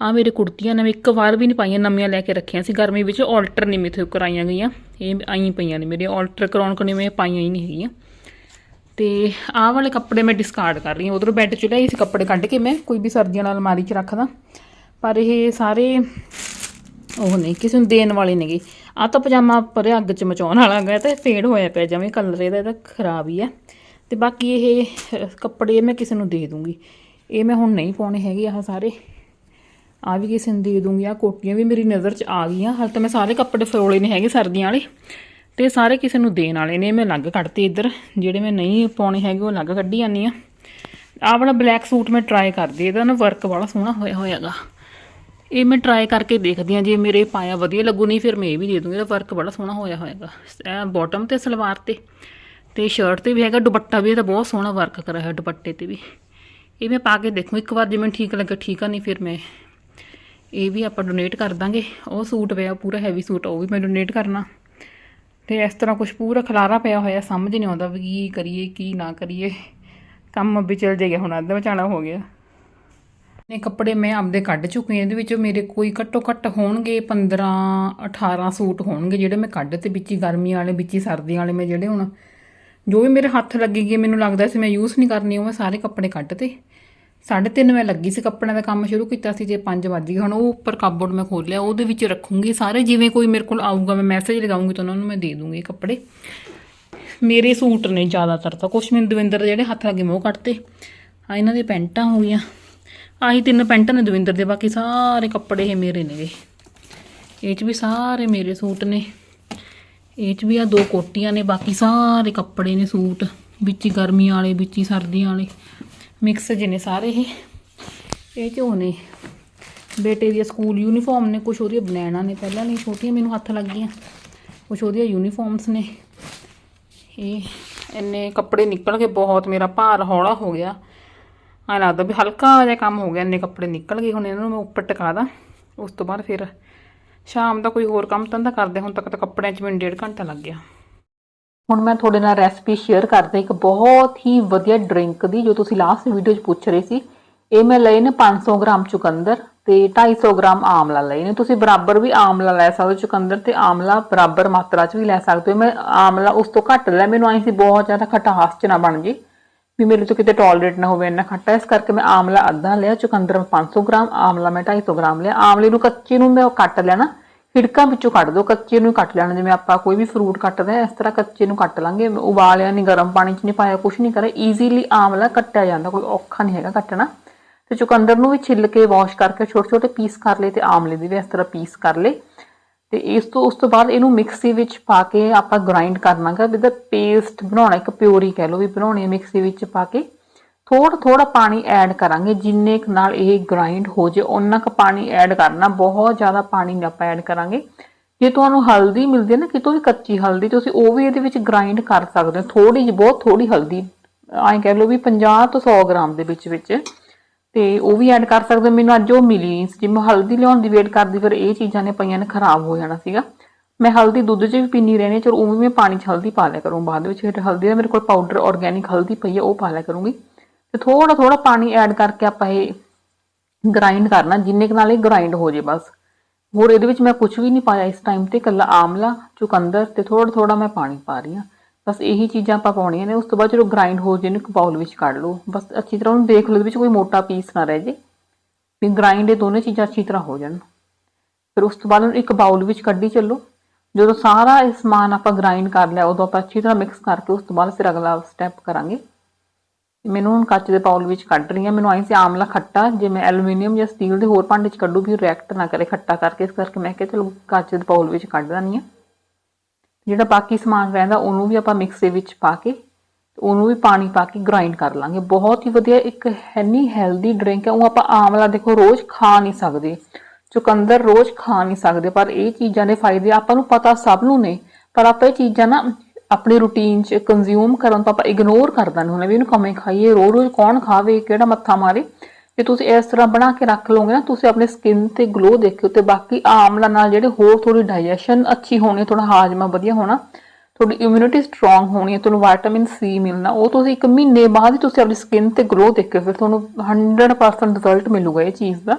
ਆ ਮੇਰੇ ਕੁੜਤੀਆਂ ਨੇ ਮੈਂ ਇੱਕ ਵਾਰ ਵੀ ਨਹੀਂ ਪਾਈਆਂ, ਨਵੀਆਂ ਲੈ ਕੇ ਰੱਖੀਆਂ ਸੀ। ਗਰਮੀ ਵਿੱਚ ਆਲਟਰ ਨਹੀਂ ਮੇਥੋਂ ਕਰਾਈਆਂ ਗਈਆਂ। ਇਹ ਆਈ ਪਈਆਂ ਨੇ ਮੇਰੇ ਆਲਟਰ ਕਰਾਉਣ ਕੋਨੇ ਮੈਂ ਪਾਈਆਂ ਹੀ ਨਹੀਂ ਹੈਗੀਆਂ। ਤੇ ਆਹ ਵਾਲੇ ਕੱਪੜੇ ਮੈਂ ਡਿਸਕਾਰਡ ਕਰ ਰਹੀ ਹਾਂ। ਉਧਰੋਂ ਬੈੱਡ 'ਚ ਲਿਆਈ ਸੀ ਕੱਪੜੇ ਕੱਢ ਕੇ ਮੈਂ, ਕੋਈ ਵੀ ਸਰਦੀਆਂ ਨਾਲ ਅਲਮਾਰੀ 'ਚ ਰੱਖਦਾ। ਪਰ ਇਹ ਸਾਰੇ ਉਹ ਨਹੀਂ, ਕਿਸੇ ਨੂੰ ਦੇਣ ਵਾਲੇ ਨੇਗੇ। ਆ ਤਾਂ ਪਜਾਮਾ ਪਰੇ ਅੱਗ 'ਚ ਮਚਾਉਣ ਵਾਲਾ ਗਿਆ ਤੇ ਫੇਡ ਹੋਇਆ ਪਿਆ ਜਿਵੇਂ ਕਲਰ ਇਹਦਾ ਇਹਦਾ ਖਰਾਬ ਹੀ ਹੈ ਤੇ ਬਾਕੀ ਇਹ ਕੱਪੜੇ ਮੈਂ ਕਿਸੇ ਨੂੰ ਦੇ ਦੂੰਗੀ। ਇਹ ਮੈਂ ਹੁਣ ਨਹੀਂ ਪਾਉਣੇ ਹੈਗੇ ਆਹ ਸਾਰੇ। ਆ ਵੀ ਕਿਸੇ ਨੂੰ ਦੇ ਦੂੰਗੀ ਆ ਕੋਟੀਆਂ ਵੀ ਮੇਰੀ ਨਜ਼ਰ 'ਚ ਆ ਗਈਆਂ। ਹਾਲ ਤਾਂ ਮੈਂ ਸਾਰੇ ਕੱਪੜੇ ਫਰੋਲੇ ਨੇ ਹੈਗੇ ਸਰਦੀਆਂ ਵਾਲੇ। ਤੇ ਸਾਰੇ ਕਿਸੇ ਨੂੰ ਦੇਣ ਵਾਲੇ ਨੇ, ਮੈਂ ਅਲੱਗ ਕੱਢਤੇ ਇੱਧਰ। ਜਿਹੜੇ ਮੈਂ ਨਹੀਂ ਪਾਉਣੇ ਹੈਗੇ, ਉਹ ਅਲੱਗ ਕੱਢੀ ਜਾਂਦੀ ਆ ਆਹ ਵਾਲਾ ਬਲੈਕ ਸੂਟ ਮੈਂ ਟਰਾਈ ਕਰਦੀ ਇਹਦਾ ਨਾ ਵਰਕ ਬੜਾ ਸੋਹਣਾ ਹੋਇਆ ਹੋਇਆਗਾ ਇਹ ਮੈਂ ਟਰਾਈ ਕਰਕੇ ਦੇਖਦੀ ਆ ਜੇ ਮੇਰੇ ਪਾਇਆ ਵਧੀਆ ਲੱਗੂ, ਨਹੀਂ ਫਿਰ ਮੈਂ ਇਹ ਵੀ ਦੇ ਦੂੰਗੀ, ਇਹਦਾ ਵਰਕ ਬੜਾ ਸੋਹਣਾ ਹੋਇਆ ਹੋਇਆਗਾ ਇਹ ਬਾਟਮ ਤੇ ਸਲਵਾਰ ਤੇ ਤੇ ਸ਼ਰਟ ਤੇ ਵੀ ਹੈਗਾ, ਦੁਪੱਟਾ ਵੀ ਇਹਦਾ ਬਹੁਤ ਸੋਹਣਾ ਵਰਕ ਕਰਿਆ ਹੋਇਆ, ਦੁਪੱਟੇ ਤੇ ਵੀ। ਇਹ ਮੈਂ ਪਾ ਕੇ ਦੇਖੂ, ਇੱਕ ਵਾਰ ਜੇ ਮੈਨੂੰ ਠੀਕ ਲੱਗਾ, ਠੀਕ ਆ, ਨਹੀਂ ਫਿਰ ਮੈਂ ਇਹ ਵੀ ਆਪਾਂ ਡੋਨੇਟ ਕਰ ਦਾਂਗੇ। ਉਹ ਸੂਟ ਪਿਆ, ਪੂਰਾ ਹੈਵੀ ਸੂਟ, ਉਹ ਵੀ ਮੈਂ ਡੋਨੇਟ ਕਰਨਾ। ਤੇ ਇਸ ਤਰ੍ਹਾਂ ਕੁਝ ਪੂਰਾ ਖਲਾਰਾ ਪਿਆ ਹੋਇਆ, ਸਮਝ ਨਹੀਂ ਆਉਂਦਾ ਵੀ ਕੀ ਕਰੀਏ, ਕੀ ਨਾ ਕਰੀਏ। ਕੰਮ ਵੀ ਚੱਲ ਜਾਏਗਾ, ਹੁਣ ਅੱਧਾ ਵਿਚਾਲਾ ਹੋ ਗਿਆ। ਨੇ ਕੱਪੜੇ ਮੈਂ ਆਪਦੇ ਕੱਢ ਚੁੱਕੀ ਹਾਂ, ਇਹਦੇ ਵਿੱਚੋਂ ਮੇਰੇ ਕੋਈ ਘੱਟੋ ਘੱਟ ਹੋਣਗੇ 15 18 ਸੂਟ ਹੋਣਗੇ, ਜਿਹੜੇ ਮੈਂ ਕੱਢ ਤੇ ਵਿੱਚ ਹੀ ਗਰਮੀ ਵਾਲੇ, ਵਿੱਚ ਹੀ ਸਰਦੀ ਵਾਲੇ ਮੈਂ ਜਿਹੜੇ ਹੁਣ, ਜੋ ਵੀ ਮੇਰੇ ਹੱਥ ਲੱਗੇਗੇ, ਮੈਨੂੰ ਲੱਗਦਾ ਸੀ ਮੈਂ ਯੂਜ਼ ਨਹੀਂ ਕਰਨੀ, ਉਹ ਮੈਂ ਸਾਰੇ ਕੱਪੜੇ ਕੱਢ ਤੇ। 3:30 ਮੈਂ ਲੱਗੀ ਸੀ ਕੱਪੜਿਆਂ ਦਾ ਕੰਮ ਸ਼ੁਰੂ ਕੀਤਾ ਸੀ, ਜੇ 5 ਵੱਜ ਗਏ, ਹੁਣ ਉਹ ਉੱਪਰ ਕਾਬੋਰਡ ਮੈਂ ਖੋਲ ਲਿਆ ਉਹਦੇ ਵਿੱਚ ਰੱਖੂੰਗੀ ਸਾਰੇ, ਜਿਵੇਂ ਕੋਈ ਮੇਰੇ ਕੋਲ ਆਊਗਾ, ਮੈਂ ਮੈਸੇਜ ਲਗਾਉਂਗੀ ਤਾਂ ਉਹਨਾਂ ਨੂੰ ਮੈਂ ਦੇ ਦੂੰਗੀ ਕੱਪੜੇ। ਮੇਰੇ ਸੂਟ ਨੇ ਜ਼ਿਆਦਾਤਰ ਤਾਂ ਕੁਛ ਮੈਨੂੰ ਦਵਿੰਦਰ ਦੇ ਜਿਹੜੇ ਹੱਥ ਲੱਗੇ ਮੈਂ ਉਹ ਕੱਢਤੇ ਆ ਇਹਨਾਂ ਦੀ ਪੈਂਟਾਂ ਹੋ ਗਈਆਂ। ਆਹੀ ਤਿੰਨ ਪੈਂਟਾਂ ਨੇ ਦਵਿੰਦਰ ਦੇ, ਬਾਕੀ ਸਾਰੇ ਕੱਪੜੇ ਇਹ ਮੇਰੇ ਨੇਗੇ। ਇਹ 'ਚ ਵੀ ਸਾਰੇ ਮੇਰੇ ਸੂਟ ਨੇ। ਇਹ 'ਚ ਵੀ ਆ ਦੋ ਕੋਟੀਆਂ ਨੇ, ਬਾਕੀ ਸਾਰੇ ਕੱਪੜੇ ਨੇ ਸੂਟ, ਵਿੱਚ ਹੀ ਗਰਮੀਆਂ ਵਾਲੇ, ਵਿੱਚ ਹੀ ਸਰਦੀ ਵਾਲੇ। ਮਿਕਸ ਜਿਹੇ ਨੇ ਸਾਰੇ ਇਹ। ਇਹ 'ਚ ਉਹ ਨੇ? ਬੇਟੇ ਦੀ ਸਕੂਲ ਯੂਨੀਫਾਰਮ ਨੇ, ਕੁਛ ਉਹਦੀਆਂ ਬਨੈਣਾ ਨੇ ਪਹਿਲਾਂ ਨਹੀਂ, ਛੋਟੀਆਂ ਮੈਨੂੰ ਹੱਥ ਲੱਗ ਗਈਆਂ। ਕੁਛ ਉਹਦੀਆਂ ਯੂਨੀਫਾਰਮਸ ਨੇ। ਇਹ ਇੰਨੇ ਕੱਪੜੇ ਨਿਕਲ ਕੇ ਬਹੁਤ ਮੇਰਾ ਭਾਰ ਹੌਲਾ ਹੋ ਗਿਆ। ਐਂ ਲੱਗਦਾ ਵੀ ਹਲਕਾ ਜਿਹਾ ਕੰਮ ਹੋ ਗਿਆ, ਇੰਨੇ ਕੱਪੜੇ ਨਿਕਲ ਗਏ, ਹੁਣ ਇਹਨਾਂ ਨੂੰ ਮੈਂ ਉੱਪਰ ਟਿਕਾ ਦਾਂ। ਉਸ ਤੋਂ ਬਾਅਦ ਫਿਰ ਸ਼ਾਮ ਦਾ ਕੋਈ ਹੋਰ ਕੰਮ ਧੰਦਾ ਕਰਦੇ, ਹੁਣ ਤੱਕ ਤਾਂ ਕੱਪੜਿਆਂ 'ਚ ਮੈਨੂੰ ਡੇਢ ਘੰਟਾ ਲੱਗ ਗਿਆ। ਹੁਣ ਮੈਂ ਤੁਹਾਡੇ ਨਾਲ ਰੈਸਪੀ ਸ਼ੇਅਰ ਕਰਦਾ ਇੱਕ ਬਹੁਤ ਹੀ ਵਧੀਆ ਡਰਿੰਕ ਦੀ, ਜੋ ਤੁਸੀਂ ਲਾਸਟ ਵੀਡੀਓ 'ਚ ਪੁੱਛ ਰਹੇ ਸੀ। ਇਹ ਮੈਂ ਲਏ ਨੇ 500 ਗ੍ਰਾਮ ਚੁਕੰਦਰ ਤੇ 250 ਗ੍ਰਾਮ ਆਮਲਾ ਲਏ ਨੇ। ਤੁਸੀਂ ਬਰਾਬਰ ਵੀ ਆਮਲਾ ਲੈ ਸਕਦੇ ਹੋ ਚੁਕੰਦਰ ਤੇ ਆਮਲਾ ਬਰਾਬਰ ਮਾਤਰਾ 'ਚ ਵੀ ਲੈ ਸਕਦੇ ਹੋ। ਮੈਂ ਆਮਲਾ ਉਸ ਤੋਂ ਘੱਟ ਲਿਆ। ਮੈਨੂੰ ਆਈ ਸੀ ਬਹੁਤ ਜ਼ਿਆਦਾ ਖਟਾਸ 'ਚ ਨਾ ਬਣ ਜੇ, ਵੀ ਮੇਰੇ ਤੋਂ ਕਿਤੇ ਟੋਲਰੇਟ ਨਾ ਹੋਵੇ, ਇੰਨਾ ਖੱਟਾ। ਇਸ ਕਰਕੇ ਮੈਂ ਆਮਲਾ ਅੱਧਾ ਲਿਆ, ਚੁਕੰਦਰ ਮੈਂ 500 ਗ੍ਰਾਮ, ਆਮਲਾ ਮੈਂ 250 ਗ੍ਰਾਮ ਲਿਆ। ਆਮਲੇ ਨੂੰ ਕੱਚੇ ਨੂੰ ਮੈਂ ਕੱਟ ਲੈਣਾ ਫਿੜਕਾਂ ਵਿੱਚੋਂ ਕੱਢ ਦੋ, ਕੱਚੇ ਨੂੰ ਕੱਟ ਲੈਣਾ, ਜਿਵੇਂ ਆਪਾਂ ਕੋਈ ਵੀ ਫਰੂਟ ਕੱਟਦੇ ਆ ਇਸ ਤਰ੍ਹਾਂ ਕੱਚੇ ਨੂੰ ਕੱਟ ਲਾਂਗੇ ਉਬਾਲਿਆ ਨਹੀਂ ਗਰਮ ਪਾਣੀ 'ਚ ਨਹੀਂ ਪਾਇਆ ਕੁਝ ਨਹੀਂ ਕਰਿਆ ਈਜ਼ੀਲੀ ਆਮਲਾ ਕੱਟਿਆ ਜਾਂਦਾ, ਕੋਈ ਔਖਾ ਨਹੀਂ ਹੈਗਾ ਕੱਟਣਾ। ਤੇ ਚੁਕੰਦਰ ਨੂੰ ਵੀ ਛਿੱਲ ਕੇ ਵਾਸ਼ ਕਰਕੇ ਛੋਟੇ ਛੋਟੇ ਪੀਸ ਕਰ ਲਏ ਤੇ ਆਮਲੇ ਦੀ ਵੀ ਇਸ ਤਰ੍ਹਾਂ ਪੀਸ ਕਰ ਲਏ। ਤੇ ਇਸ ਤੋਂ, ਉਸ ਤੋਂ ਬਾਅਦ ਇਹਨੂੰ ਮਿਕਸੀ ਵਿੱਚ ਪਾ ਕੇ ਆਪਾਂ ਗ੍ਰਾਈਂਡ ਕਰਨਾਗਾ ਵਿਦ ਪੇਸਟ ਬਣਾਉਣਾ, ਇੱਕ ਪਿਓਰੀ ਕਹਿ ਲਓ ਵੀ ਬਣਾਉਣੀ ਹੈ ਮਿਕਸੀ ਵਿੱਚ ਪਾ ਕੇ। ਥੋੜਾ ਥੋੜਾ ਪਾਣੀ ਐਡ ਕਰਾਂਗੇ, ਜਿੰਨੇ ਕੁ ਨਾਲ ਇਹ ਗ੍ਰਾਈਂਡ ਹੋ ਜੇ ਉਹਨਾਂ ਕੁ ਪਾਣੀ ਐਡ ਕਰਨਾ, ਬਹੁਤ ਜ਼ਿਆਦਾ ਪਾਣੀ ਨਹੀਂ ਆਪਾਂ ਐਡ ਕਰਾਂਗੇ। ਜੇ ਤੁਹਾਨੂੰ ਹਲਦੀ ਮਿਲਦੀ ਹੈ ਨਾ, ਕਿਤੋਂ ਵੀ ਕੱਚੀ ਹਲਦੀ, ਤੁਸੀਂ ਉਹ ਵੀ ਇਹਦੇ ਵਿੱਚ ਗ੍ਰਾਈਂਡ ਕਰ ਸਕਦੇ ਹੋ। ਥੋੜੀ ਜਿਹੀ, ਬਹੁਤ ਥੋੜੀ ਹਲਦੀ, ਐਂ ਕਹਿ ਲਓ ਵੀ 50 ਤੋਂ 100 ਗ੍ਰਾਮ ਦੇ ਵਿੱਚ ਵਿੱਚ। ਤੇ ਉਹ ਵੀ ਐਡ ਕਰ ਸਕਦੇ ਮੈਨੂੰ ਅੱਜ ਉਹ ਮਿਲੀ ਸੀ। ਜੇ ਮੈਂ ਹਲਦੀ ਲਿਆਉਣ ਦੀ ਵੇਟ ਕਰਦੀ, ਫਿਰ ਇਹ ਚੀਜ਼ਾਂ ਨੇ ਪਈਆਂ ਨੇ, ਖਰਾਬ ਹੋ ਜਾਣਾ ਸੀਗਾ। ਮੈਂ ਹਲਦੀ ਦੁੱਧ 'ਚ ਵੀ ਪੀਣੀ ਰਹਿਣੀ ਚਲ ਉਹ ਵੀ ਮੈਂ ਪਾਣੀ 'ਚ ਹਲਦੀ ਪਾ ਲਿਆ ਕਰੂੰ। ਬਾਅਦ ਵਿੱਚ ਫਿਰ ਹਲਦੀ ਦਾ ਮੇਰੇ ਕੋਲ ਪਾਊਡਰ ਆਰਗੇਨਿਕ ਹਲਦੀ ਪਈ ਹੈ, ਉਹ ਪਾ ਲਿਆ ਕਰੂੰਗੀ। ਤੇ ਥੋੜਾ ਥੋੜਾ ਪਾਣੀ ਐਡ ਕਰਕੇ ਆਪਾਂ ਇਹ ਗ੍ਰਾਈਂਡ ਕਰਨਾ, ਜਿੰਨੇ ਕੁ ਨਾਲ ਇਹ ਗ੍ਰਾਈਂਡ ਹੋ ਜੇ ਬਸ। ਹੋਰ ਇਹਦੇ ਵਿੱਚ ਮੈਂ ਕੁਝ ਵੀ ਨਹੀਂ ਪਾਇਆ ਇਸ ਟਾਈਮ ਤੇ ਕੱਲਾ ਆਮਲਾ, ਚੁਕੰਦਰ ਤੇ ਥੋੜਾ ਥੋੜਾ ਮੈਂ ਪਾਣੀ ਪਾ ਰਹੀ ਹਾਂ। ਬਸ ਇਹੀ ਚੀਜ਼ਾਂ ਆਪਾਂ ਪਾਉਣੀਆਂ ਨੇ, ਉਸ ਤੋਂ ਬਾਅਦ ਜਦੋਂ ਗ੍ਰਾਈਂਡ ਹੋ ਜੇ ਇਹਨੂੰ ਇੱਕ ਬਾਉਲ ਵਿੱਚ ਕੱਢ ਲਓ। ਬਸ ਅੱਛੀ ਤਰ੍ਹਾਂ ਉਹਨੂੰ ਦੇਖ ਲਓ, ਇਹਦੇ ਵਿੱਚ ਕੋਈ ਮੋਟਾ ਪੀਸ ਨਾ ਰਹਿ ਜੇ। ਵੀ ਗ੍ਰਾਈਂਡ ਇਹ ਦੋਨੇ ਚੀਜ਼ਾਂ ਅੱਛੀ ਤਰ੍ਹਾਂ ਹੋ ਜਾਣ। ਫਿਰ ਉਸ ਤੋਂ ਬਾਅਦ ਉਹਨੂੰ ਇੱਕ ਬਾਉਲ ਵਿੱਚ ਕੱਢੀ ਚੱਲੋ। ਜਦੋਂ ਸਾਰਾ ਇਹ ਸਮਾਨ ਆਪਾਂ ਗ੍ਰਾਈਂਡ ਕਰ ਲਿਆ, ਉਦੋਂ ਆਪਾਂ ਅੱਛੀ ਤਰ੍ਹਾਂ ਮਿਕਸ ਕਰਕੇ ਉਸ ਤੋਂ ਬਾਅਦ ਫਿਰ ਅਗਲਾ ਸਟੈਪ ਕਰਾਂਗੇ। ਮੈਨੂੰ ਹੁਣ ਕੱਚ ਦੇ ਬਾਉਲ ਵਿੱਚ ਕੱਢ ਰਹੀ ਹਾਂ। ਮੈਨੂੰ ਆਈ ਸੀ ਆਮਲਾ ਖੱਟਾ ਜੇ ਮੈਂ ਐਲੂਮੀਨੀਅਮ ਜਾਂ ਸਟੀਲ ਦੇ ਹੋਰ ਭਾਂਡੇ 'ਚ ਕੱਢੂ ਵੀ ਰਿਐਕਟ ਨਾ ਕਰੇ ਖੱਟਾ ਕਰਕੇ, ਇਸ ਕਰਕੇ ਮੈਂ ਕਿਹਾ ਚਲੋ ਕੱਚ ਦੇ ਬਾਉਲ ਵਿੱਚ ਕੱਢ ਦਾਨੀ ਆ ਜਿਹੜਾ ਬਾਕੀ ਸਮਾਨ ਰਹਿੰਦਾ ਉਹਨੂੰ ਵੀ ਆਪਾਂ ਮਿਕਸ ਦੇ ਵਿੱਚ ਪਾ ਕੇ, ਉਹਨੂੰ ਵੀ ਪਾਣੀ ਪਾ ਕੇ ਗ੍ਰਾਈਂਡ ਕਰ ਲਾਂਗੇ। ਬਹੁਤ ਹੀ ਵਧੀਆ ਇੱਕ ਹੈਨੀ ਹੈਲਦੀ ਡਰਿੰਕ ਹੈ। ਉਹ ਆਪਾਂ ਆਮਲਾ ਦੇਖੋ ਰੋਜ਼ ਖਾ ਨਹੀਂ ਸਕਦੇ। ਚੁਕੰਦਰ ਰੋਜ਼ ਖਾ ਨਹੀਂ ਸਕਦੇ। ਪਰ ਇਹ ਚੀਜ਼ਾਂ ਦੇ ਫਾਇਦੇ ਆਪਾਂ ਨੂੰ ਪਤਾ ਸਭ ਨੂੰ ਨੇ। ਪਰ ਆਪਾਂ ਇਹ ਚੀਜ਼ਾਂ ਨਾ ਆਪਣੀ ਰੂਟੀਨ 'ਚ ਕੰਜ਼ਿਊਮ ਕਰਨ ਤੋਂ ਆਪਾਂ ਇਗਨੋਰ ਕਰ ਦਿੰਦੇ ਹੁੰਦੇ ਵੀ ਇਹਨੂੰ ਕਮੇ ਖਾਈਏ ਰੋਜ਼ ਰੋਜ਼ ਕੌਣ ਖਾਵੇ, ਕਿਹੜਾ ਮੱਥਾ ਮਾਰੇ। ਜੇ ਤੁਸੀਂ ਇਸ ਤਰ੍ਹਾਂ ਬਣਾ ਕੇ ਰੱਖ ਲਓਗੇ ਨਾ, ਤੁਸੀਂ ਆਪਣੇ ਸਕਿਨ ਤੇ ਗਲੋ ਦੇਖਿਓ ਤੇ ਬਾਕੀ ਆਮਲਾ ਨਾਲ ਜਿਹੜੇ ਹੋਰ ਥੋੜੀ ਡਾਈਜੈਸ਼ਨ ਅੱਛੀ ਹੋਣੀ ਥੋੜਾ ਹਾਜ਼ਮਾ ਵਧੀਆ ਹੋਣਾ, ਤੁਹਾਡੀ ਇਮਿਊਨਿਟੀ ਸਟਰੋਂਗ ਹੋਣੀ ਹੈ ਤੁਹਾਨੂੰ ਵਿਟਾਮਿਨ ਸੀ ਮਿਲਣਾ, ਉਹ ਤੁਸੀਂ ਇੱਕ ਮਹੀਨੇ ਬਾਅਦ ਹੀ ਤੁਸੀਂ ਆਪਣੀ ਸਕਿਨ ਤੇ ਗਲੋ ਦੇਖਿਓ, ਫਿਰ ਤੁਹਾਨੂੰ 100% ਰਿਜ਼ਲਟ ਮਿਲੂਗਾ ਇਹ ਚੀਜ਼ ਦਾ।